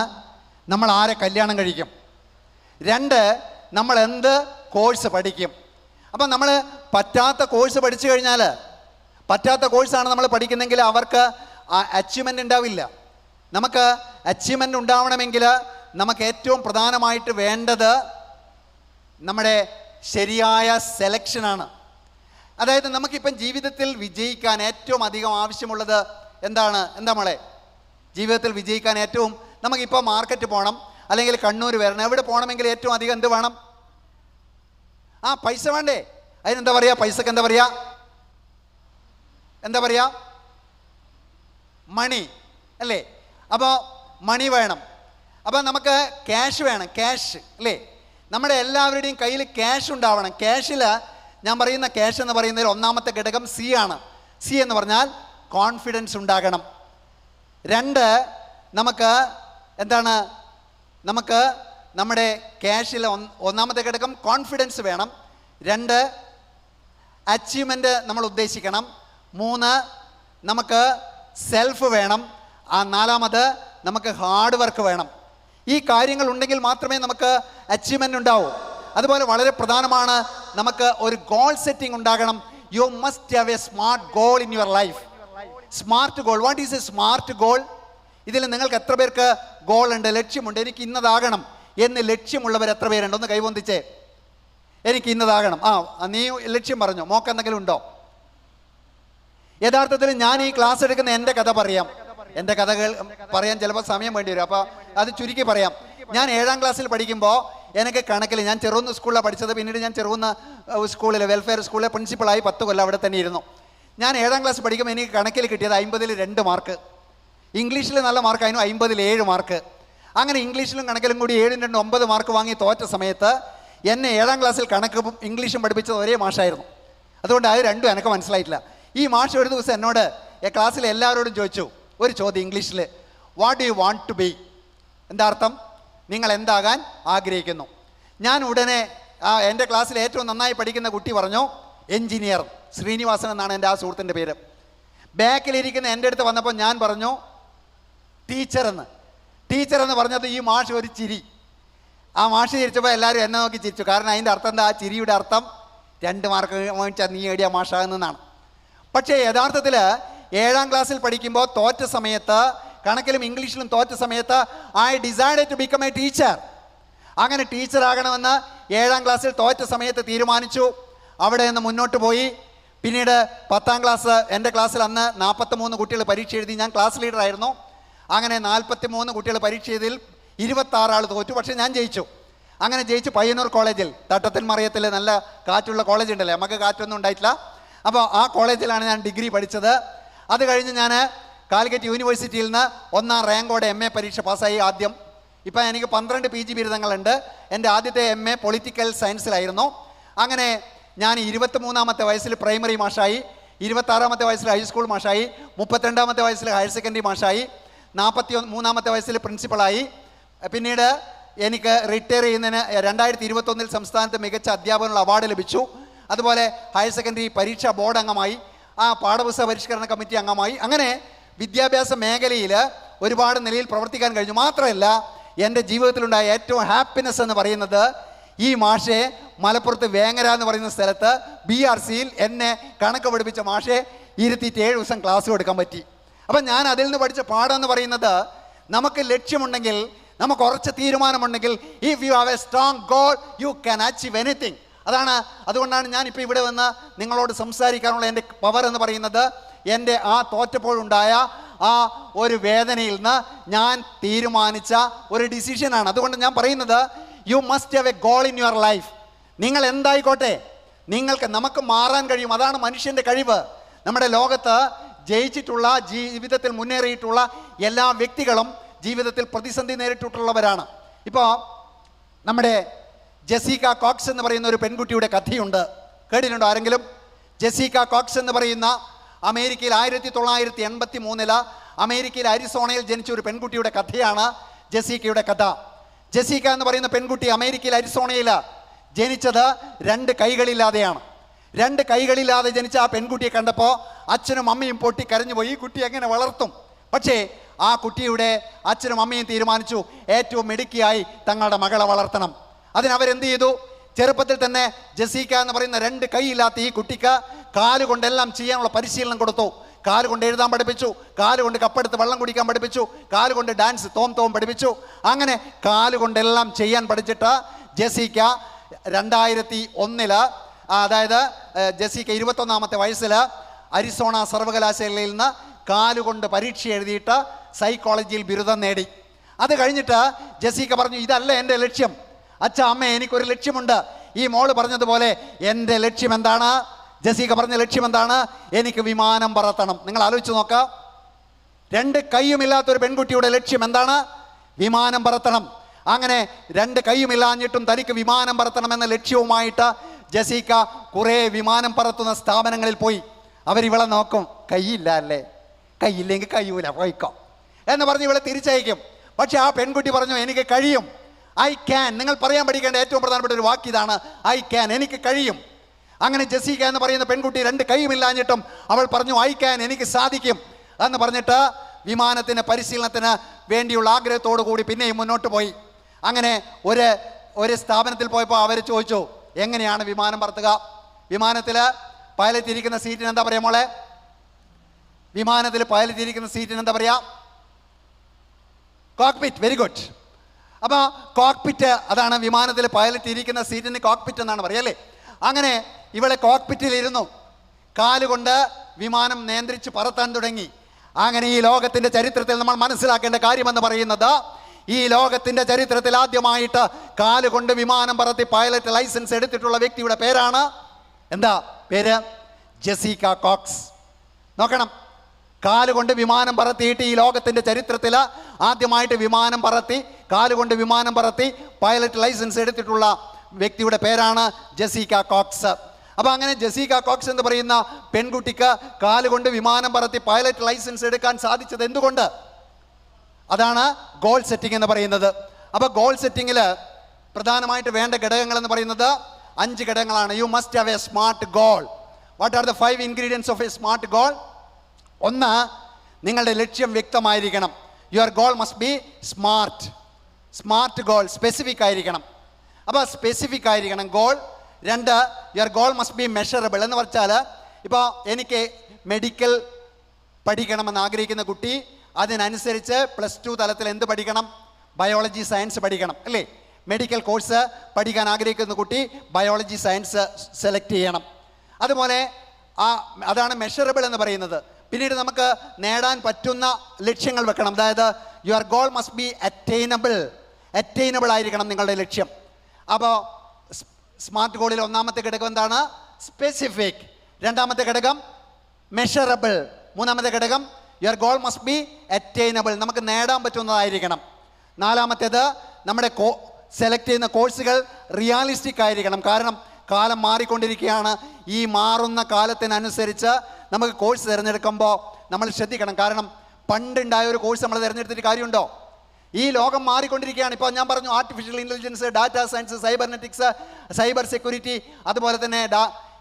നമ്മൾ ആരെ കല്യാണം കഴിക്കും. രണ്ട് നമ്മൾ എന്ത് കോഴ്സ് പഠിക്കും? അപ്പം നമ്മൾ പറ്റാത്ത കോഴ്സ് പഠിച്ചു കഴിഞ്ഞാൽ പറ്റാത്ത കോഴ്സാണ് നമ്മൾ പഠിക്കുന്നെങ്കിൽ അവർക്ക് അച്ചീവ്മെന്റ് ഉണ്ടാവില്ല. നമുക്ക് അച്ചീവ്മെന്റ് ഉണ്ടാവണമെങ്കിൽ നമുക്ക് ഏറ്റവും പ്രധാനമായിട്ട് വേണ്ടത് നമ്മുടെ ശരിയായ സെലക്ഷനാണ് അതായത് നമുക്കിപ്പം ജീവിതത്തിൽ വിജയിക്കാൻ ഏറ്റവും അധികം ആവശ്യമുള്ളത് എന്താണ്? എന്താ മോളെ? ജീവിതത്തിൽ വിജയിക്കാൻ ഏറ്റവും നമുക്കിപ്പോൾ മാർക്കറ്റ് പോകണം അല്ലെങ്കിൽ കണ്ണൂർ വരണം. എവിടെ പോകണമെങ്കിൽ ഏറ്റവും അധികം എന്ത് വേണം? ആ പൈസ വേണ്ടേ? അതിനെന്താ പറയുക പൈസക്ക് എന്താ പറയുക എന്താ പറയുക മണി. അല്ലേ? അപ്പോൾ മണി വേണം. അപ്പോൾ നമുക്ക് ക്യാഷ് വേണം. ക്യാഷ് അല്ലേ? നമ്മുടെ എല്ലാവരുടെയും കയ്യിൽ ക്യാഷ് ഉണ്ടാവണം. ക്യാഷിൽ ഞാൻ പറയുന്ന ക്യാഷ് എന്ന് പറയുന്നതിൽ ഒന്നാമത്തെ ഘടകം സി ആണ്. സി എന്ന് പറഞ്ഞാൽ കോൺഫിഡൻസ് ഉണ്ടാകണം. രണ്ട് നമുക്ക് എന്താണ് നമുക്ക് നമ്മുടെ ക്യാഷിൽ ഒന്നാമത്തെ ഘടകം കോൺഫിഡൻസ് വേണം. രണ്ട് അച്ചീവ്മെന്റ് നമ്മൾ ഉദ്ദേശിക്കണം. മൂന്ന് നമുക്ക് സെൽഫ് വേണം. ആ നാലാമത് നമുക്ക് ഹാർഡ് വർക്ക് വേണം. ഈ കാര്യങ്ങൾ ഉണ്ടെങ്കിൽ മാത്രമേ നമുക്ക് അച്ചീവ്മെന്റ് ഉണ്ടാവൂ. അതുപോലെ വളരെ പ്രധാനമാണ് നമുക്ക് ഒരു ഗോൾ സെറ്റിംഗ് ഉണ്ടാകണം. You must have a smart goal in your life smart goal what is a smart goal ഇതിൽ നിങ്ങൾക്ക് എത്ര പേർക്ക് ഗോൾ ഉണ്ട് ലക്ഷ്യമുണ്ട് എനിക്ക് ഇന്നതാകണം എന്ന് ലക്ഷ്യമുള്ളവർ എത്ര പേരുണ്ട്? ഒന്ന് കൈവന്തിച്ചേ. എനിക്ക് ഇന്നതാകണം. ആ നീ ലക്ഷ്യം പറഞ്ഞോ? മോക്ക് എന്തെങ്കിലും ഉണ്ടോ? യഥാർത്ഥത്തിൽ ഞാൻ ഈ ക്ലാസ് എടുക്കുന്ന എന്റെ കഥ പറയാം. എന്റെ കഥകൾ പറയാൻ ചിലപ്പോൾ സമയം വേണ്ടി വരും. അപ്പോൾ അത് ചുരുക്കി പറയാം. ഞാൻ ഏഴാം ക്ലാസ്സിൽ പഠിക്കുമ്പോൾ എനിക്ക് കണക്കിൽ ഞാൻ ചെറുകുന്ന് സ്കൂളിലാണ് പഠിച്ചത്. പിന്നീട് ഞാൻ ചെറുന്ന സ്കൂളിൽ വെൽഫെയർ സ്കൂളിലെ പ്രിൻസിപ്പളായി പത്ത് കൊല്ലം അവിടെ തന്നെ ഇരുന്നു. ഞാൻ ഏഴാം ക്ലാസ് പഠിക്കുമ്പോൾ എനിക്ക് കണക്കിൽ കിട്ടിയത് അമ്പതിൽ രണ്ട് മാർക്ക് ഇംഗ്ലീഷിൽ നല്ല മാർക്കായിരുന്നു അമ്പതിൽ ഏഴ് മാർക്ക്. അങ്ങനെ ഇംഗ്ലീഷിലും കണക്കിലും കൂടി ഏഴും രണ്ട് ഒമ്പത് മാർക്ക് വാങ്ങി തോറ്റ സമയത്ത് എന്നെ ഏഴാം ക്ലാസ്സിൽ കണക്കും ഇംഗ്ലീഷും പഠിപ്പിച്ചത് ഒരേ മാഷായിരുന്നു. അതുകൊണ്ട് അത് രണ്ടും എനിക്ക് മനസ്സിലായിട്ടില്ല. ഈ മാഷ് ഒരു ദിവസം എന്നോട് ഈ ക്ലാസ്സിൽ എല്ലാവരോടും ചോദിച്ചു ഒരു ചോദ്യം ഇംഗ്ലീഷിൽ what you want to be എന്താ അർത്ഥം? നിങ്ങൾ എന്താകാൻ ആഗ്രഹിക്കുന്നു. ഞാൻ ഉടനെ എന്റെ ക്ലാസ്സിൽ ഏറ്റവും നന്നായി പഠിക്കുന്ന കുട്ടി പറഞ്ഞു എഞ്ചിനീയർ ശ്രീനിവാസൻ എന്നാണ് എന്റെ ആ സുഹൃത്തിന്റെ പേര്. ബാക്കിലിരിക്കുന്ന എന്റെ അടുത്ത് വന്നപ്പോൾ ഞാൻ പറഞ്ഞു ടീച്ചർ എന്ന് ടീച്ചർ എന്ന് പറഞ്ഞത് ഈ മാഷ് ഒരു ചിരി. ആ മാഷ് ചിരിച്ചപ്പോൾ എല്ലാവരും എന്നെ നോക്കി ചിരിച്ചു. കാരണം അതിന്റെ അർത്ഥം എന്താ? ആ ചിരിയുടെ അർത്ഥം രണ്ട് മാർക്ക് വാങ്ങിച്ചാൽ നീ എടിയ മാഷാകുന്നതാണ് പക്ഷേ യഥാർത്ഥത്തിൽ ഏഴാം ക്ലാസ്സിൽ പഠിക്കുമ്പോൾ തോറ്റ സമയത്ത് കണക്കിലും ഇംഗ്ലീഷിലും തോറ്റ സമയത്ത് I decide to become a teacher അങ്ങനെ ടീച്ചർ ആകണമെന്ന് ഏഴാം ക്ലാസ്സിൽ തോറ്റ സമയത്ത് തീരുമാനിച്ചു. അവിടെ നിന്ന് മുന്നോട്ട് പോയി. പിന്നീട് പത്താം ക്ലാസ് എന്റെ ക്ലാസ്സിൽ അന്ന് നാൽപ്പത്തി മൂന്ന് കുട്ടികൾ പരീക്ഷ എഴുതി. ഞാൻ ക്ലാസ് ലീഡർ ആയിരുന്നു അങ്ങനെ നാൽപ്പത്തി മൂന്ന് കുട്ടികൾ പരീക്ഷ ചെയ്തതിൽ ഇരുപത്താറ് ആൾ തോറ്റു. പക്ഷേ ഞാൻ ജയിച്ചു. അങ്ങനെ ജയിച്ചു പയ്യന്നൂർ കോളേജിൽ തട്ടത്തൻ മറിയത്തിൽ നല്ല കാറ്റുള്ള കോളേജ് ഉണ്ടല്ലേ നമുക്ക് കാറ്റൊന്നും ഉണ്ടായിട്ടില്ല. അപ്പോൾ ആ കോളേജിലാണ് ഞാൻ ഡിഗ്രി പഠിച്ചത്. അത് കഴിഞ്ഞ് ഞാൻ കാലിക്കറ്റ് യൂണിവേഴ്സിറ്റിയിൽ നിന്ന് ഒന്നാം റാങ്കോടെ എം എ പരീക്ഷ പാസ്സായി ആദ്യം. ഇപ്പം എനിക്ക് പന്ത്രണ്ട് പി ജി ബിരുദങ്ങളുണ്ട്. എന്റെ ആദ്യത്തെ എം എ പൊളിറ്റിക്കൽ സയൻസിലായിരുന്നു അങ്ങനെ ഞാൻ ഇരുപത്തി മൂന്നാമത്തെ വയസ്സിൽ പ്രൈമറി മാഷായി ഇരുപത്താറാമത്തെ വയസ്സിൽ ഹൈസ്കൂൾ മാഷായി മുപ്പത്തിരണ്ടാമത്തെ വയസ്സിൽ ഹയർ സെക്കൻഡറി മാഷായി. നാൽപ്പത്തി മൂന്നാമത്തെ വയസ്സിൽ പ്രിൻസിപ്പളായി. പിന്നീട് എനിക്ക് റിട്ടയർ ചെയ്യുന്നതിന് രണ്ടായിരത്തി ഇരുപത്തൊന്നിൽ സംസ്ഥാനത്ത് മികച്ച അധ്യാപകനുള്ള അവാർഡ് ലഭിച്ചു. അതുപോലെ ഹയർ സെക്കൻഡറി പരീക്ഷാ ബോർഡ് അംഗമായി ആ പാഠപുസ്തക പരിഷ്കരണ കമ്മിറ്റി അംഗമായി. അങ്ങനെ വിദ്യാഭ്യാസ മേഖലയിൽ ഒരുപാട് നിലയിൽ പ്രവർത്തിക്കാൻ കഴിഞ്ഞു. മാത്രമല്ല എന്റെ ജീവിതത്തിലുണ്ടായ ഏറ്റവും ഹാപ്പിനെസ് എന്ന് പറയുന്നത് ഈ മാഷെ മലപ്പുറത്ത് വേങ്ങര എന്ന് പറയുന്ന സ്ഥലത്ത് ബി ആർ സിയിൽ എന്നെ കണക്ക് പഠിപ്പിച്ച മാഷെ ഇരുത്തിയിട്ട് ഏഴ് ദിവസം ക്ലാസ് കൊടുക്കാൻ പറ്റി. അപ്പം ഞാൻ അതിൽ നിന്ന് പഠിച്ച പാഠം എന്ന് പറയുന്നത് നമുക്ക് ലക്ഷ്യമുണ്ടെങ്കിൽ നമുക്ക് ഉറച്ച തീരുമാനമുണ്ടെങ്കിൽ if you have a strong goal you can achieve anything അതാണ് അതുകൊണ്ടാണ് ഞാൻ ഇപ്പോൾ ഇവിടെ വന്ന് നിങ്ങളോട് സംസാരിക്കാനുള്ള എന്റെ പവർ എന്ന് പറയുന്നത്. എന്റെ ആ തോറ്റപ്പോഴുണ്ടായ ആ ഒരു വേദനയിൽ നിന്ന് ഞാൻ തീരുമാനിച്ച ഒരു ഡിസിഷനാണ് അതുകൊണ്ട് ഞാൻ പറയുന്നത് you must have a goal in your life നിങ്ങൾ എന്തായിക്കോട്ടെ? നിങ്ങൾക്ക് നമുക്ക് മാറാൻ കഴിയും. അതാണ് മനുഷ്യന്റെ കഴിവ്. നമ്മുടെ ലോകത്ത് ജയിച്ചിട്ടുള്ള ജീവിതത്തിൽ മുന്നേറിയിട്ടുള്ള എല്ലാ വ്യക്തികളും ജീവിതത്തിൽ പ്രതിസന്ധി നേരിട്ടിട്ടുള്ളവരാണ്. ഇപ്പോൾ നമ്മുടെ ജസീക കോക്സ് എന്ന് പറയുന്ന ഒരു പെൺകുട്ടിയുടെ കഥയുണ്ട്. കേട്ടിട്ടുണ്ടോ ആരെങ്കിലും? ജസീക കോക്സ് എന്ന് പറയുന്ന അമേരിക്കയിൽ ആയിരത്തി തൊള്ളായിരത്തി എൺപത്തി മൂന്നിൽ അമേരിക്കയിൽ അരിസോണയിൽ ജനിച്ച ഒരു പെൺകുട്ടിയുടെ കഥയാണ് ജസീക്കയുടെ കഥ. ജസീക എന്ന് പറയുന്ന പെൺകുട്ടി അമേരിക്കയിൽ അരിസോണയിൽ ജനിച്ചത് രണ്ട് കൈകളില്ലാതെയാണ്. രണ്ട് കൈകളില്ലാതെ ജനിച്ച ആ പെൺകുട്ടിയെ കണ്ടപ്പോൾ അച്ഛനും അമ്മയും പൊട്ടി കരഞ്ഞു പോയി. ഈ കുട്ടി എങ്ങനെ വളർത്തും? പക്ഷേ ആ കുട്ടിയുടെ അച്ഛനും അമ്മയും തീരുമാനിച്ചു ഏറ്റവും മിടുക്കിയായി തങ്ങളുടെ മകളെ വളർത്തണം. അതിനവരെന്ത് ചെയ്തു? ചെറുപ്പത്തിൽ തന്നെ ജസീക്ക എന്ന് പറയുന്ന രണ്ട് കൈയില്ലാത്ത ഈ കുട്ടിക്ക് കാലുകൊണ്ടെല്ലാം ചെയ്യാനുള്ള പരിശീലനം കൊടുത്തു. കാലുകൊണ്ട് എഴുതാൻ പഠിപ്പിച്ചു കാലുകൊണ്ട് കപ്പെടുത്ത് വെള്ളം കുടിക്കാൻ പഠിപ്പിച്ചു കാലുകൊണ്ട് ഡാൻസ് തോം തോം പഠിപ്പിച്ചു. അങ്ങനെ കാലുകൊണ്ടെല്ലാം ചെയ്യാൻ പഠിച്ചിട്ട് ജസീക്ക രണ്ടായിരത്തി ഒന്നിൽ അതായത് ജെസിക്ക് ഇരുപത്തൊന്നാമത്തെ വയസ്സിൽ അരിസോണ സർവകലാശാലയിൽ നിന്ന് കാലുകൊണ്ട് പരീക്ഷ എഴുതിയിട്ട് സൈക്കോളജിയിൽ ബിരുദം നേടി. അത് കഴിഞ്ഞിട്ട് ജെസിക്ക പറഞ്ഞു ഇതല്ല എന്റെ ലക്ഷ്യം. അച്ഛ അമ്മ എനിക്കൊരു ലക്ഷ്യമുണ്ട്. ഈ മോൾ പറഞ്ഞതുപോലെ എന്റെ ലക്ഷ്യം എന്താണ്? ജസീക പറഞ്ഞ ലക്ഷ്യം എന്താണ്? എനിക്ക് വിമാനം പറത്തണം. നിങ്ങൾ ആലോചിച്ച് നോക്കാം. രണ്ട് കൈയുമില്ലാത്ത ഒരു പെൺകുട്ടിയുടെ ലക്ഷ്യം എന്താണ്? വിമാനം പറത്തണം. അങ്ങനെ രണ്ട് കൈയുമില്ലാഞ്ഞിട്ടും തനിക്ക് വിമാനം പറത്തണം എന്ന ലക്ഷ്യവുമായിട്ട് ജസീക്ക കുറെ വിമാനം പറത്തുന്ന സ്ഥാപനങ്ങളിൽ പോയി. അവരിവളെ നോക്കും കൈയില്ല അല്ലേ? കൈയില്ലെങ്കിൽ കഴിയൂല പോയിക്കോ. എന്ന് പറഞ്ഞ് ഇവളെ തിരിച്ചയക്കും. പക്ഷെ ആ പെൺകുട്ടി പറഞ്ഞു എനിക്ക് കഴിയും. ഐ ക്യാൻ നിങ്ങൾ പറയാൻ പഠിക്കേണ്ട ഏറ്റവും പ്രധാനപ്പെട്ട ഒരു വാക്ക് ഇതാണ് ഐ ക്യാൻ എനിക്ക് കഴിയും. അങ്ങനെ ജസീക്ക എന്ന് പറയുന്ന പെൺകുട്ടി രണ്ട് കൈയുമില്ലാഞ്ഞിട്ടും അവൾ പറഞ്ഞു ഐ ക്യാൻ എനിക്ക് സാധിക്കും. എന്ന് പറഞ്ഞിട്ട് വിമാനത്തിന് പരിശീലനത്തിന് വേണ്ടിയുള്ള ആഗ്രഹത്തോടു കൂടി പിന്നെയും മുന്നോട്ട് പോയി. അങ്ങനെ ഒരു ഒരു സ്ഥാപനത്തിൽ പോയപ്പോൾ അവർ ചോദിച്ചു എങ്ങനെയാണ് വിമാനം പറത്തുക? വിമാനത്തിൽ പൈലറ്റ് ഇരിക്കുന്ന സീറ്റിന് എന്താ പറയാ മോളെ? വിമാനത്തിൽ പൈലറ്റ് ഇരിക്കുന്ന സീറ്റിന് എന്താ പറയാ? കോക്പിറ്റ് വെരി ഗുഡ് അപ്പോൾ കോക്പിറ്റ് അതാണ് വിമാനത്തിൽ പൈലറ്റ് ഇരിക്കുന്ന സീറ്റിന് കോക്പിറ്റ് എന്നാണ് പറയുക അല്ലേ? അങ്ങനെ ഇവളെ കോക്പിറ്റിൽ ഇരുന്നു കാലുകൊണ്ട് വിമാനം നിയന്ത്രിച്ച് പറത്താൻ തുടങ്ങി. അങ്ങനെ ഈ ലോകത്തിന്റെ ചരിത്രത്തിൽ നമ്മൾ മനസ്സിലാക്കേണ്ട കാര്യമെന്ന് പറയുന്നത് ഈ ലോകത്തിന്റെ ചരിത്രത്തിൽ ആദ്യമായിട്ട് കാലുകൊണ്ട് വിമാനം പറത്തി പൈലറ്റ് ലൈസൻസ് എടുത്തിട്ടുള്ള വ്യക്തിയുടെ പേരാണ് എന്താ പേര്? Jessica Cox. നോക്കണം. കാലുകൊണ്ട് വിമാനം പറത്തിയിട്ട് ഈ ലോകത്തിന്റെ ചരിത്രത്തിൽ ആദ്യമായിട്ട് വിമാനം പറത്തി കാലുകൊണ്ട് വിമാനം പറത്തി പൈലറ്റ് ലൈസൻസ് എടുത്തിട്ടുള്ള വ്യക്തിയുടെ പേരാണ് ജസീക കോക്സ്. അപ്പോൾ അങ്ങനെ ജസീക കോക്സ് എന്ന് പറയുന്ന പെൺകുട്ടിക്ക് കാലുകൊണ്ട് വിമാനം പറത്തി പൈലറ്റ് ലൈസൻസ് എടുക്കാൻ സാധിച്ചത് എന്തുകൊണ്ട്? അതാണ് ഗോൾ സെറ്റിംഗ് എന്ന് പറയുന്നത്. അപ്പോൾ ഗോൾ സെറ്റിങ്ങിൽ പ്രധാനമായിട്ട് വേണ്ട ഘടകങ്ങൾ എന്ന് പറയുന്നത് അഞ്ച് ഘടകങ്ങളാണ്. You must have a smart goal what are the five ingredients of a smart goal ഒന്ന് നിങ്ങളുടെ ലക്ഷ്യം വ്യക്തമായിരിക്കണം. Your goal must be smart smart goal specific ആയിരിക്കണം. അപ്പോൾ സ്പെസിഫിക് ആയിരിക്കണം ഗോൾ രണ്ട് your goal must be measurable എന്ന് വെച്ചാൽ ഇപ്പോൾ എനിക്ക് മെഡിക്കൽ പഠിക്കണമെന്ന് ആഗ്രഹിക്കുന്ന കുട്ടി അതിനനുസരിച്ച് പ്ലസ് ടു തലത്തിൽ എന്ത് പഠിക്കണം? ബയോളജി സയൻസ് പഠിക്കണം അല്ലേ? മെഡിക്കൽ കോഴ്സ് പഠിക്കാൻ ആഗ്രഹിക്കുന്ന കുട്ടി ബയോളജി സയൻസ് സെലക്ട് ചെയ്യണം. അതുപോലെ ആ അതാണ് മെഷറബിൾ എന്ന് പറയുന്നത്. പിന്നീട് നമുക്ക് നേടാൻ പറ്റുന്ന ലക്ഷ്യങ്ങൾ വെക്കണം. അതായത് your goal must be attainable attainable ആയിരിക്കണം നിങ്ങളുടെ ലക്ഷ്യം. അപ്പോൾ സ്മാർട്ട് ഗോളിൽ ഒന്നാമത്തെ ഘടകം എന്താണ്? സ്പെസിഫിക് രണ്ടാമത്തെ ഘടകം മെഷറബിൾ മൂന്നാമത്തെ ഘടകം your goal must be attainable നമുക്ക് നേടാൻ പറ്റുന്നതായിരിക്കണം. നാലാമത്തേത് നമ്മുടെ കോ സെലക്ട് ചെയ്യുന്ന കോഴ്സുകൾ റിയാലിസ്റ്റിക് ആയിരിക്കണം. കാരണം കാലം മാറിക്കൊണ്ടിരിക്കുകയാണ്. ഈ മാറുന്ന കാലത്തിനനുസരിച്ച് നമുക്ക് കോഴ്സ് തിരഞ്ഞെടുക്കുമ്പോൾ നമ്മൾ ശ്രദ്ധിക്കണം. കാരണം പണ്ടുണ്ടായ ഒരു കോഴ്സ് നമ്മൾ തിരഞ്ഞെടുത്തിട്ട് കാര്യമുണ്ടോ? ഈ ലോകം മാറിക്കൊണ്ടിരിക്കുകയാണ്. ഇപ്പോൾ ഞാൻ പറഞ്ഞു artificial intelligence data science cybernetics cyber security അതുപോലെ തന്നെ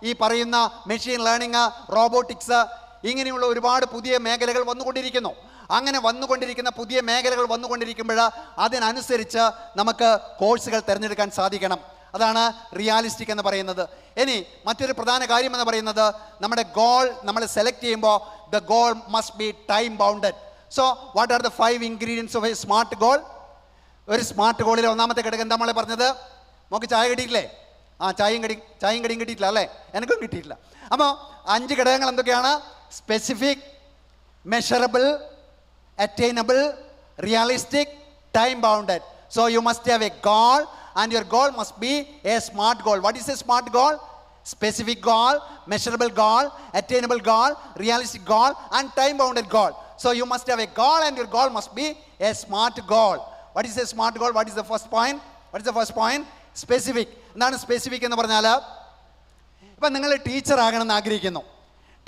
ഈ പറയുന്ന മെഷീൻ ലേണിംഗ് റോബോട്ടിക്സ് ഇങ്ങനെയുള്ള ഒരുപാട് പുതിയ മേഖലകൾ വന്നുകൊണ്ടിരിക്കുന്നു. അങ്ങനെ വന്നുകൊണ്ടിരിക്കുന്ന പുതിയ മേഖലകൾ വന്നുകൊണ്ടിരിക്കുമ്പോൾ അതിനനുസരിച്ച് നമുക്ക് കോഴ്സുകൾ തിരഞ്ഞെടുക്കാൻ സാധിക്കണം. അതാണ് റിയാലിസ്റ്റിക് എന്ന് പറയുന്നത്. ഇനി മറ്റൊരു പ്രധാന കാര്യം എന്ന് പറയുന്നത് നമ്മുടെ ഗോൾ നമ്മൾ സെലക്ട് ചെയ്യുമ്പോൾ the goal must be time bounded so what are the five ingredients of a smart goal ഒരു സ്മാർട്ട് ഗോളിൽ ഒന്നാമത്തെ ഘടകം എന്താ നമ്മളെ പറഞ്ഞത്? നമുക്ക് ചായ കിട്ടിയിട്ടില്ലേ? ആ ചായയും കടി ചായയും കടിയും കിട്ടിയിട്ടില്ല അല്ലേ? എനിക്കും കിട്ടിയിട്ടില്ല. അപ്പോൾ അഞ്ച് ഘടകങ്ങൾ എന്തൊക്കെയാണ്? Specific measurable attainable realistic time bounded. So you must have a goal and your goal must be a smart goal. What is a smart goal? specific goal, measurable goal, attainable goal, realistic goal, and time bounded goal. So you must have a goal, and your goal must be a smart goal. What is a smart goal? What is the first point? What is the first point? Specific. എന്താണ് specific എന്ന് പറഞ്ഞാൽ ഇപ്പം നിങ്ങൾ teacher ആകണമെന്ന് ആഗ്രഹിക്കുന്നു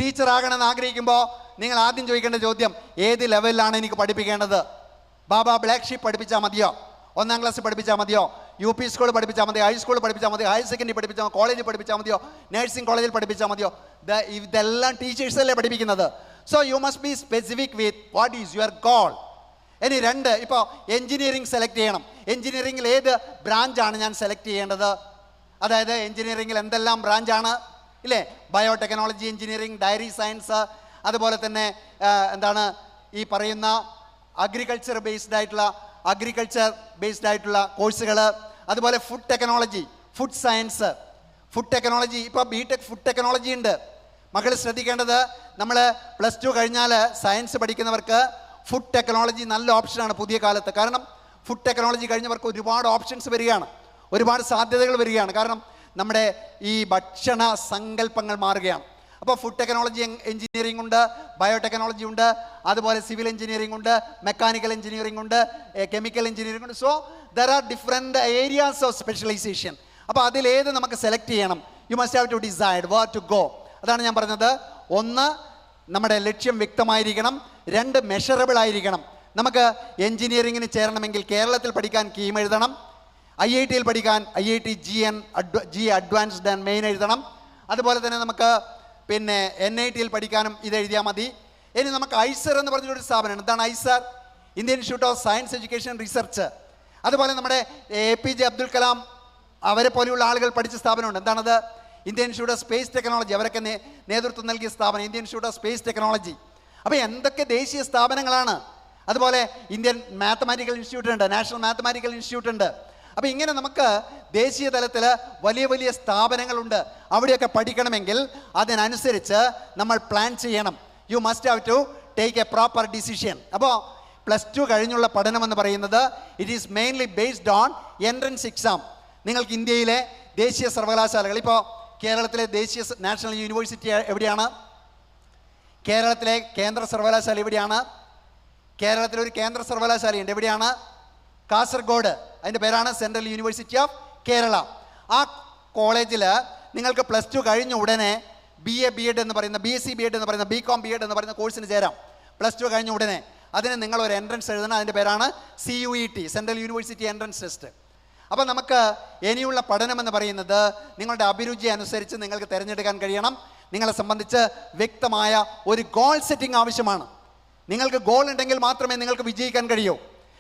teacher ആകണമെന്ന് ആഗ്രഹിക്കുമ്പോൾ നിങ്ങൾ ആദ്യം ചോദിക്കേണ്ട ചോദ്യം ഏത് ലെവലിലാണ് എനിക്ക് പഠിപ്പിക്കേണ്ടത്? ബാബ ബ്ലാക്ക് ഷീപ്പ് പഠിപ്പിച്ചാൽ മതിയോ? ഒന്നാം ക്ലാസ് പഠിപ്പിച്ചാൽ മതിയോ? യു പി സ്കൂൾ പഠിപ്പിച്ചാൽ മതി ഹൈസ്കൂൾ പഠിപ്പിച്ചാൽ മതി ഹയർ സെക്കൻഡറി പഠിപ്പിച്ചാൽ മതി കോളേജിൽ പഠിപ്പിച്ചാൽ മതിയോ? നഴ്സിംഗ് കോളേജിൽ പഠിപ്പിച്ചാൽ മതിയോ? ദ- ഇതെല്ലാം ടീച്ചേഴ്സ് അല്ലേ പഠിപ്പിക്കുന്നത്. So you must be specific with what is your goal ഇനി രണ്ട് ഇപ്പോൾ എഞ്ചിനീയറിംഗ് സെലക്ട് ചെയ്യണം. എഞ്ചിനീയറിംഗിൽ ഏത് ബ്രാഞ്ചാണ് ഞാൻ സെലക്ട് ചെയ്യേണ്ടത്? അതായത് എഞ്ചിനീയറിംഗിൽ എന്തെല്ലാം ബ്രാഞ്ചാണ് ഇല്ലേ? ബയോടെക്നോളജി എഞ്ചിനീയറിംഗ് ഡയറി സയൻസ് അതുപോലെ തന്നെ എന്താണ് ഈ പറയുന്ന അഗ്രികൾച്ചർ ബേസ്ഡ് ആയിട്ടുള്ള അഗ്രികൾച്ചർ ബേസ്ഡ് ആയിട്ടുള്ള കോഴ്സുകൾ അതുപോലെ food technology food science food technology ഇപ്പോൾ ബി ടെക് ഫുഡ് ടെക്നോളജി ഉണ്ട്. മകൾ ശ്രദ്ധിക്കേണ്ടത് നമ്മൾ പ്ലസ് ടു കഴിഞ്ഞാൽ സയൻസ് പഠിക്കുന്നവർക്ക് ഫുഡ് ടെക്നോളജി നല്ല ഓപ്ഷനാണ് പുതിയ കാലത്ത്. കാരണം ഫുഡ് ടെക്നോളജി കഴിഞ്ഞവർക്ക് ഒരുപാട് ഓപ്ഷൻസ് വരികയാണ്. ഒരുപാട് സാധ്യതകൾ വരികയാണ്. കാരണം നമ്മുടെ ഈ ഭക്ഷണ സങ്കല്പങ്ങൾ മാറുകയാണ്. അപ്പോൾ ഫുഡ് ടെക്നോളജി എഞ്ചിനീയറിംഗ് ഉണ്ട് ബയോടെക്നോളജി ഉണ്ട് അതുപോലെ സിവിൽ എഞ്ചിനീയറിംഗ് ഉണ്ട് മെക്കാനിക്കൽ എഞ്ചിനീയറിംഗ് ഉണ്ട് കെമിക്കൽ എഞ്ചിനീയറിംഗ് ഉണ്ട്. So there are different areas of specialisation അപ്പോൾ അതിലേത് നമുക്ക് സെലക്ട് ചെയ്യണം? You must have to decide where to go അതാണ് ഞാൻ പറഞ്ഞത്. ഒന്ന് നമ്മുടെ ലക്ഷ്യം വ്യക്തമായിരിക്കണം. രണ്ട് മെഷറബിൾ ആയിരിക്കണം. നമുക്ക് എഞ്ചിനീയറിങ്ങിന് ചേരണമെങ്കിൽ കേരളത്തിൽ പഠിക്കാൻ കീം എഴുതണം. ഐ ഐ ടിയിൽ പഠിക്കാൻ I I T JEE and adv JEE advanced and main എഴുതണം. അതുപോലെ തന്നെ നമുക്ക് പിന്നെ എൻ ഐ ടിയിൽ പഠിക്കാനും ഇത് എഴുതിയാൽ മതി. ഇനി നമുക്ക് ഐസർ എന്ന് പറഞ്ഞൊരു സ്ഥാപനമാണ് എന്താണ് IISER Indian institute of science education research അതുപോലെ നമ്മുടെ A P J Abdul Kalam അവരെ പോലെയുള്ള ആളുകൾ പഠിച്ച സ്ഥാപനമുണ്ട്. എന്താണത്? Indian institute of space technology അവരൊക്കെ നേതൃത്വം നൽകിയ സ്ഥാപനം Indian institute of space technology അപ്പോൾ എന്തൊക്കെ ദേശീയ സ്ഥാപനങ്ങളാണ്? അതുപോലെ ഇന്ത്യൻ മാത്തമാറ്റിക്കൽ ഇൻസ്റ്റിറ്റ്യൂട്ട് ഉണ്ട് നാഷണൽ മാത്തമാറ്റിക്കൽ ഇൻസ്റ്റിറ്റ്യൂട്ട് ഉണ്ട്. അപ്പോൾ ഇങ്ങനെ നമുക്ക് ദേശീയ തലത്തിൽ വലിയ വലിയ സ്ഥാപനങ്ങളുണ്ട്. അവിടെയൊക്കെ പഠിക്കണമെങ്കിൽ അതിനനുസരിച്ച് നമ്മൾ പ്ലാൻ ചെയ്യണം. You must have to take a proper decision അപ്പോൾ പ്ലസ് ടു കഴിഞ്ഞുള്ള പഠനം എന്ന് പറയുന്നത് it is mainly based on entrance exam നിങ്ങൾക്ക് ഇന്ത്യയിലെ ദേശീയ സർവകലാശാലകൾ ഇപ്പോൾ കേരളത്തിലെ ദേശീയ നാഷണൽ യൂണിവേഴ്സിറ്റി എവിടെയാണ്? കേരളത്തിലെ കേന്ദ്ര സർവകലാശാല എവിടെയാണ്? കേരളത്തിലെ ഒരു കേന്ദ്ര സർവകലാശാലയുണ്ട്. എവിടെയാണ്? കാസർഗോഡ്. അതിന്റെ പേരാണ് സെൻട്രൽ യൂണിവേഴ്സിറ്റി ഓഫ് കേരള. ആ കോളേജിൽ നിങ്ങൾക്ക് പ്ലസ് ടു കഴിഞ്ഞ ഉടനെ ബി എ ബി എഡ് എന്ന് പറയുന്ന B S C B Ed എന്ന് പറയുന്ന ബി കോം ബി എഡ് എന്ന് പറയുന്ന കോഴ്സിന് ചേരാം. പ്ലസ് ടു കഴിഞ്ഞ ഉടനെ. അതിന് നിങ്ങൾ ഒരു എൻട്രൻസ് എഴുതണം. അതിന്റെ പേരാണ് C U E T central university entrance test അപ്പോൾ നമുക്ക് ഇനിയുള്ള പഠനം എന്ന് പറയുന്നത് നിങ്ങളുടെ അഭിരുചി അനുസരിച്ച് നിങ്ങൾക്ക് തിരഞ്ഞെടുക്കാൻ കഴിയണം. നിങ്ങളെ സംബന്ധിച്ച് വ്യക്തമായ ഒരു ഗോൾ സെറ്റിംഗ് ആവശ്യമാണ്. നിങ്ങൾക്ക് ഗോൾ ഉണ്ടെങ്കിൽ മാത്രമേ നിങ്ങൾക്ക് വിജയിക്കാൻ കഴിയൂ.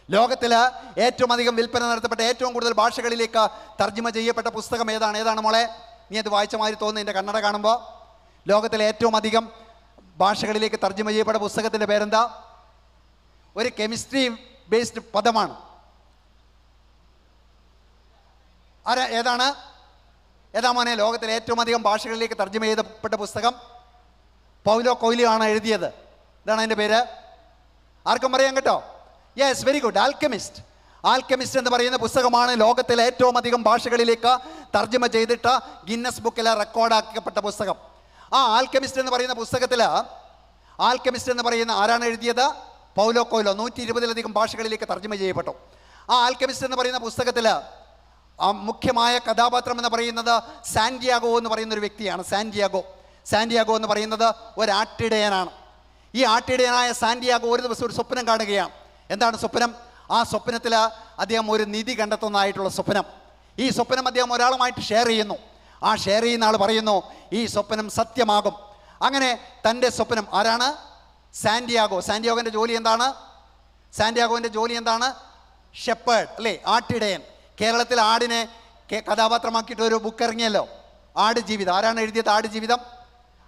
ലോകത്തിൽ ഏറ്റവും അധികം വിൽപ്പന നടത്തപ്പെട്ട ഏറ്റവും കൂടുതൽ ഭാഷകളിലേക്ക് തർജിമ ചെയ്യപ്പെട്ട പുസ്തകം ഏതാണ്? ഏതാണ് മോളെ? നീ അത് വായിച്ച മാതിരി തോന്നുന്നു എന്റെ കണ്ണട കാണുമ്പോൾ ലോകത്തിലെ ഏറ്റവും അധികം ഭാഷകളിലേക്ക് തർജിമ ചെയ്യപ്പെട്ട പുസ്തകത്തിന്റെ പേരെന്താ? ഒരു കെമിസ്ട്രി ബേസ്ഡ് പദമാണ്. ആരാ? ഏതാണ്? ഏതാ മോനെ? ലോകത്തിലെ ഏറ്റവും അധികം ഭാഷകളിലേക്ക് തർജമ ചെയ്തപ്പെട്ട പുസ്തകം പൗലോ കൊയ്ലിയോ ആണ് എഴുതിയത്. ഇതാണ് അതിന്റെ പേര്. ആർക്കും പറയാം കേട്ടോ? Yes very good alchemist alchemist എന്ന് പറയുന്ന പുസ്തകമാണ് ലോകത്തിലെ ഏറ്റവും അധികം ഭാഷകളിലേക്ക് തർജമ ചെയ്തിട്ട് ഗിന്നസ് ബുക്കിൽ റെക്കോർഡാക്കപ്പെട്ട പുസ്തകം. ആ ആൽക്കമിസ്റ്റ് എന്ന് പറയുന്ന പുസ്തകത്തിൽ ആൽക്കമിസ്റ്റ് എന്ന് പറയുന്ന ആരാണ് എഴുതിയത്? Paulo Coelho. നൂറ്റി ഇരുപതിലധികം ഭാഷകളിലേക്ക് തർജമ ചെയ്യപ്പെട്ടു. ആ ആൽക്കമിസ്റ്റ് എന്ന് പറയുന്ന പുസ്തകത്തിൽ മുഖ്യമായ കഥാപാത്രം എന്ന് പറയുന്നത് സാൻഡിയാഗോ എന്ന് പറയുന്ന ഒരു വ്യക്തിയാണ്. സാൻഡിയാഗോ സാൻഡിയാഗോ എന്ന് പറയുന്നത് ഒരു ആട്ടിടയനാണ് ഈ ആട്ടിടയനായ സാൻഡിയാഗോ ഒരു ദിവസം ഒരു സ്വപ്നം കാണുകയാണ്. എന്താണ് സ്വപ്നം? ആ സ്വപ്നത്തിൽ അദ്ദേഹം ഒരു നിധി കണ്ടെത്തുന്നതായിട്ടുള്ള സ്വപ്നം. ഈ സ്വപ്നം അദ്ദേഹം ഒരാളുമായിട്ട് ഷെയർ ചെയ്യുന്നു. ആ ഷെയർ ചെയ്യുന്ന ആൾ പറയുന്നു ഈ സ്വപ്നം സത്യമാകും. അങ്ങനെ തന്റെ സ്വപ്നം ആരാണ്? സാൻഡിയാഗോ സാൻഡിയാഗോന്റെ ജോലി എന്താണ്? സാൻഡിയാഗോന്റെ ജോലി എന്താണ്? ഷെപ്പേഡ് അല്ലേ? ആട്ടിടയൻ. കേരളത്തിൽ ആടിനെ കഥാപാത്രമാക്കിയിട്ടൊരു ബുക്ക് ഇറങ്ങിയല്ലോ. ആട് ജീവിതം ആരാണ് എഴുതിയത് ആട് ജീവിതം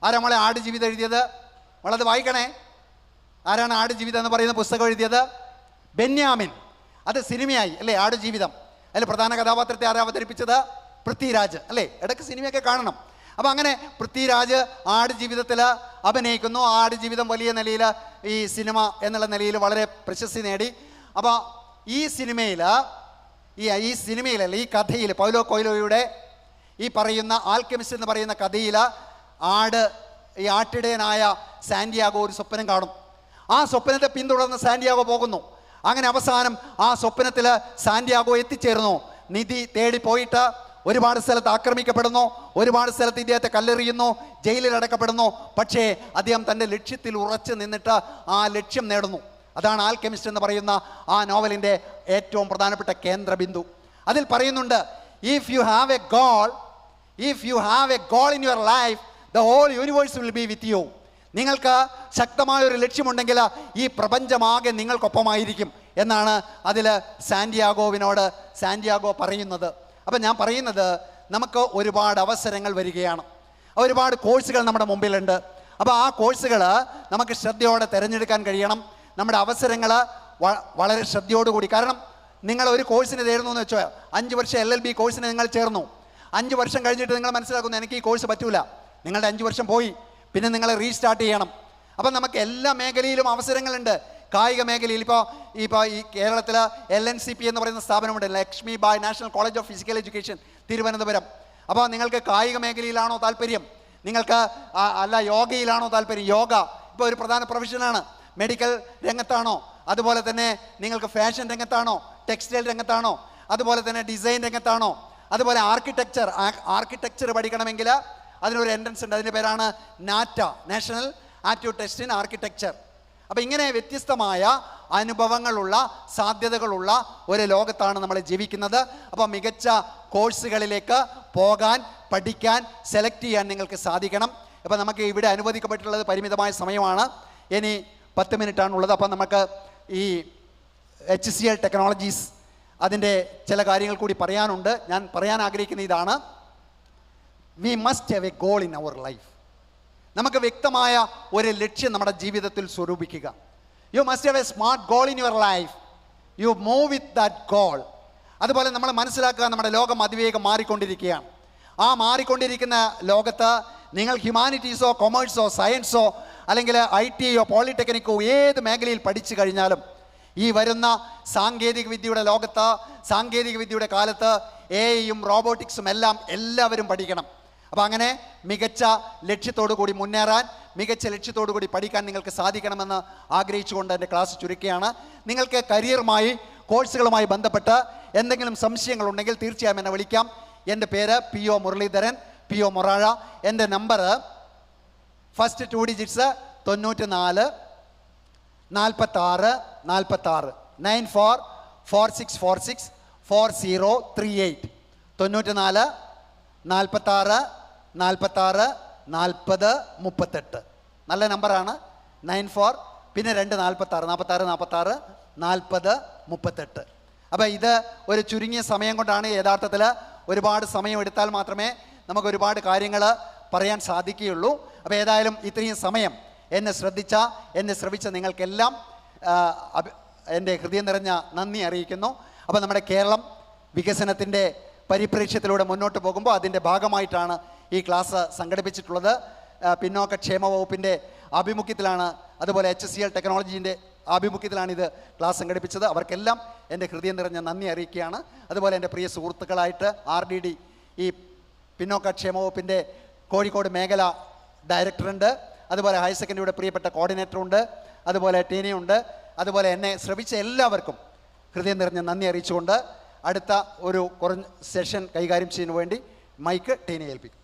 ആരാ നമ്മളെ ആട് ജീവിതം എഴുതിയത് നമ്മളത് വായിക്കണേ. ആരാണ് ആട് ജീവിതം എന്ന് പറയുന്ന പുസ്തകം എഴുതിയത്? ബെന്യാമിൻ. അത് സിനിമയായി അല്ലേ? ആട് ജീവിതം. അതിൽ പ്രധാന കഥാപാത്രത്തെ ആരാ അവതരിപ്പിച്ചത്? പൃഥ്വിരാജ് അല്ലേ? ഇടയ്ക്ക് സിനിമയൊക്കെ കാണണം. അപ്പം അങ്ങനെ പൃഥ്വിരാജ് ആട് ജീവിതത്തിൽ അഭിനയിക്കുന്നു. ആട് ജീവിതം വലിയ നിലയിൽ ഈ സിനിമ എന്നുള്ള നിലയിൽ വളരെ പ്രശസ്തി നേടി. അപ്പോൾ ഈ സിനിമയിൽ ഈ ഈ സിനിമയിലല്ല ഈ കഥയിൽ പൗലോ കൊയ്ലോയുടെ ഈ പറയുന്ന ആൽക്കെമിസ്റ്റ് എന്ന് പറയുന്ന കഥയിൽ ആട് ഈ ആട്ടിടയനായ സാന്റിയാഗോ ഒരു സ്വപ്നം കാണും. ആ സ്വപ്നത്തെ പിന്തുടർന്ന് സാന്റിയാഗോ പോകുന്നു. അങ്ങനെ അവസാനം ആ സ്വപ്നത്തിൽ സാന്റിയാഗോ എത്തിച്ചേർന്നു. നിധി തേടി പോയിട്ട് ഒരുപാട് സ്ഥലത്ത് ആക്രമിക്കപ്പെടുന്നു. ഒരുപാട് സ്ഥലത്ത് ഇദ്ദേഹത്തെ കല്ലെറിയുന്നു. ജയിലിൽ അടക്കപ്പെടുന്നു. പക്ഷേ അദ്ദേഹം തന്റെ ലക്ഷ്യത്തിൽ ഉറച്ചു നിന്നിട്ട് ആ ലക്ഷ്യം നേടുന്നു. അതാണ് ആൽക്കെമിസ്റ്റ് എന്ന് പറയുന്ന ആ നോവലിന്റെ ഏറ്റവും പ്രധാനപ്പെട്ട കേന്ദ്ര ബിന്ദു അതിൽ പറയുന്നുണ്ട് if you have a goal if you have a goal in your life the whole universe will be with you നിങ്ങൾക്ക് ശക്തമായ ഒരു ലക്ഷ്യമുണ്ടെങ്കിൽ ഈ പ്രപഞ്ചമാകെ നിങ്ങൾക്കൊപ്പമായിരിക്കും എന്നാണ് അതിൽ സാന്റിയാഗോവിനോട് സാന്റിയാഗോ പറയുന്നത്. അപ്പം ഞാൻ പറയുന്നത് നമുക്ക് ഒരുപാട് അവസരങ്ങൾ വരികയാണ്. ഒരുപാട് കോഴ്സുകൾ നമ്മുടെ മുമ്പിലുണ്ട്. അപ്പോൾ ആ കോഴ്സുകൾ നമുക്ക് ശ്രദ്ധയോടെ തിരഞ്ഞെടുക്കാൻ കഴിയണം. നമ്മുടെ അവസരങ്ങൾ വളരെ ശ്രദ്ധയോടുകൂടി. കാരണം നിങ്ങൾ ഒരു കോഴ്സിന് ചേർന്നു എന്ന് വെച്ചോ അഞ്ച് വർഷം എൽ എൽ ബി കോഴ്സിന് നിങ്ങൾ ചേർന്നു. അഞ്ച് വർഷം കഴിഞ്ഞിട്ട് നിങ്ങൾ മനസ്സിലാക്കുന്നു എനിക്ക് ഈ കോഴ്സ് പറ്റൂല. നിങ്ങളുടെ അഞ്ച് വർഷം പോയി. പിന്നെ നിങ്ങളെ റീസ്റ്റാർട്ട് ചെയ്യണം. അപ്പം നമുക്ക് എല്ലാ മേഖലയിലും അവസരങ്ങളുണ്ട്. കായിക മേഖലയിൽ ഇപ്പോൾ ഇപ്പോൾ ഈ കേരളത്തിൽ എൽ എൻ സി പി എന്ന് പറയുന്ന സ്ഥാപനമുണ്ട്. Lakshmi Bai national college of physical education Thiruvananthapuram. അപ്പോൾ നിങ്ങൾക്ക് കായിക മേഖലയിലാണോ താല്പര്യം? നിങ്ങൾക്ക് അല്ല യോഗയിലാണോ താല്പര്യം? യോഗ. ഇപ്പോൾ ഒരു പ്രധാന പ്രൊഫഷനാണ് മെഡിക്കൽ രംഗത്താണോ? അതുപോലെ തന്നെ നിങ്ങൾക്ക് ഫാഷൻ രംഗത്താണോ? ടെക്സ്റ്റൈൽ രംഗത്താണോ? അതുപോലെ തന്നെ ഡിസൈൻ രംഗത്താണോ? അതുപോലെ ആർക്കിടെക്ചർ ആർക്കിടെക്ചർ പഠിക്കണമെങ്കിൽ അതിനൊരു എൻട്രൻസ് ഉണ്ട്. അതിന്റെ പേരാണ് NATA national aptitude test in architecture അപ്പോൾ ഇങ്ങനെ വ്യത്യസ്തമായ അനുഭവങ്ങളുള്ള സാധ്യതകളുള്ള ഒരു ലോകത്താണ് നമ്മൾ ജീവിക്കുന്നത്. അപ്പോൾ മികച്ച കോഴ്സുകളിലേക്ക് പോകാൻ പഠിക്കാൻ സെലക്ട് ചെയ്യാൻ നിങ്ങൾക്ക് സാധിക്കണം. അപ്പോൾ നമുക്ക് ഇവിടെ അനുവദിക്കപ്പെട്ടിട്ടുള്ളത് പരിമിതമായ സമയമാണ്. ഇനി പത്ത് മിനിറ്റാണുള്ളത് അപ്പോൾ നമുക്ക് ഈ എച്ച് സി എൽ ടെക്നോളജീസ് അതിന്റെ ചില കാര്യങ്ങൾ കൂടി പറയാനുണ്ട്. ഞാൻ പറയാൻ ആഗ്രഹിക്കുന്ന ഇതാണ്. We must have a goal in our life നമുക്ക് വ്യക്തമായ ഒരു ലക്ഷ്യം നമ്മുടെ ജീവിതത്തിൽ സ്വരൂപിക്കുക. You must have a smart goal in your life you move with that goal അതുപോലെ നമ്മൾ മനസ്സിലാക്കുക നമ്മുടെ ലോകം അതിവേഗം മാറിക്കൊണ്ടിരിക്കുകയാണ്. ആ മാറിക്കൊണ്ടിരിക്കുന്ന ലോകത്ത് നിങ്ങൾ ഹ്യൂമാനിറ്റീസോ കൊമേഴ്സോ സയൻസോ അല്ലെങ്കിൽ ഐ ടിയോ പോളിടെക്നിക്കോ ഏത് മേഖലയിൽ പഠിച്ചു കഴിഞ്ഞാലും ഈ വരുന്ന സാങ്കേതിക വിദ്യയുടെ ലോകത്ത് സാങ്കേതിക വിദ്യയുടെ കാലത്ത് എ ഐയും റോബോട്ടിക്സും എല്ലാം എല്ലാവരും പഠിക്കണം. അപ്പോൾ അങ്ങനെ മികച്ച ലക്ഷ്യത്തോടു കൂടി മുന്നേറാൻ മികച്ച ലക്ഷ്യത്തോടു കൂടി പഠിക്കാൻ നിങ്ങൾക്ക് സാധിക്കണമെന്ന് ആഗ്രഹിച്ചുകൊണ്ട് എന്റെ ക്ലാസ് ചുരുക്കുകയാണ്. നിങ്ങൾക്ക് കരിയറുമായി കോഴ്സുകളുമായി ബന്ധപ്പെട്ട് എന്തെങ്കിലും സംശയങ്ങളുണ്ടെങ്കിൽ തീർച്ചയായും എന്നെ വിളിക്കാം. എന്റെ പേര് P O Muraleedharan P O Morazha. എന്റെ നമ്പർ ഫസ്റ്റ് ടു ഡിജിറ്റ്സ് തൊണ്ണൂറ്റി നാല് നാൽപ്പത്താറ് നാൽപ്പത്താറ്. Nine four four six four six four zero three eight. തൊണ്ണൂറ്റി നാല് നാൽപ്പത്താറ് നാൽപ്പത്താറ് നാൽപ്പത് മുപ്പത്തെട്ട്. നല്ല നമ്പറാണ്. നയൻ ഫോർ പിന്നെ രണ്ട് നാൽപ്പത്താറ് നാൽപ്പത്താറ് നാൽപ്പത്താറ് നാൽപ്പത് മുപ്പത്തെട്ട്. അപ്പോൾ ഇത് ഒരു ചുരുങ്ങിയ സമയം കൊണ്ടാണ് യഥാർത്ഥത്തിൽ ഒരുപാട് സമയം എടുത്താൽ മാത്രമേ നമുക്ക് ഒരുപാട് കാര്യങ്ങൾ പറയാൻ സാധിക്കുകയുള്ളൂ. അപ്പോൾ ഏതായാലും ഇത്രയും സമയം എന്നെ ശ്രദ്ധിച്ച എന്നെ ശ്രവിച്ച നിങ്ങൾക്കെല്ലാം എന്റെ ഹൃദയം നിറഞ്ഞ നന്ദി അറിയിക്കുന്നു. അപ്പോൾ നമ്മുടെ കേരളം വികസനത്തിന്റെ പരിപ്രേക്ഷ്യത്തിലൂടെ മുന്നോട്ട് പോകുമ്പോൾ അതിന്റെ ഭാഗമായിട്ടാണ് ഈ ക്ലാസ് സംഘടിപ്പിച്ചിട്ടുള്ളത്. പിന്നോക്ക ക്ഷേമ വകുപ്പിന്റെ ആഭിമുഖ്യത്തിലാണ് അതുപോലെ എച്ച് സി എൽ ടെക്നോളജീന്റെ ആഭിമുഖ്യത്തിലാണ് ഇത് ക്ലാസ് സംഘടിപ്പിച്ചത്. അവർക്കെല്ലാം എന്റെ ഹൃദയം നിറഞ്ഞ നന്ദി അറിയിക്കുകയാണ്. അതുപോലെ എന്റെ പ്രിയ സുഹൃത്തുക്കളായിട്ട് ആർ ഡി ഡി ഈ പിന്നോക്ക ക്ഷേമ വകുപ്പിന്റെ കോഴിക്കോട് മേഖല ഡയറക്ടറുണ്ട്. അതുപോലെ ഹയർ സെക്കൻഡറിയുടെ പ്രിയപ്പെട്ട കോർഡിനേറ്ററുണ്ട്. അതുപോലെ ടീനയുണ്ട്. അതുപോലെ എന്നെ ശ്രമിച്ച എല്ലാവർക്കും ഹൃദയം നിറഞ്ഞ നന്ദി അറിയിച്ചുകൊണ്ട് അടുത്ത ഒരു കുറഞ്ഞ സെഷൻ കൈകാര്യം ചെയ്യുന്നതിന് വേണ്ടി മൈക്ക് ടീനെ ഏൽപ്പിക്കും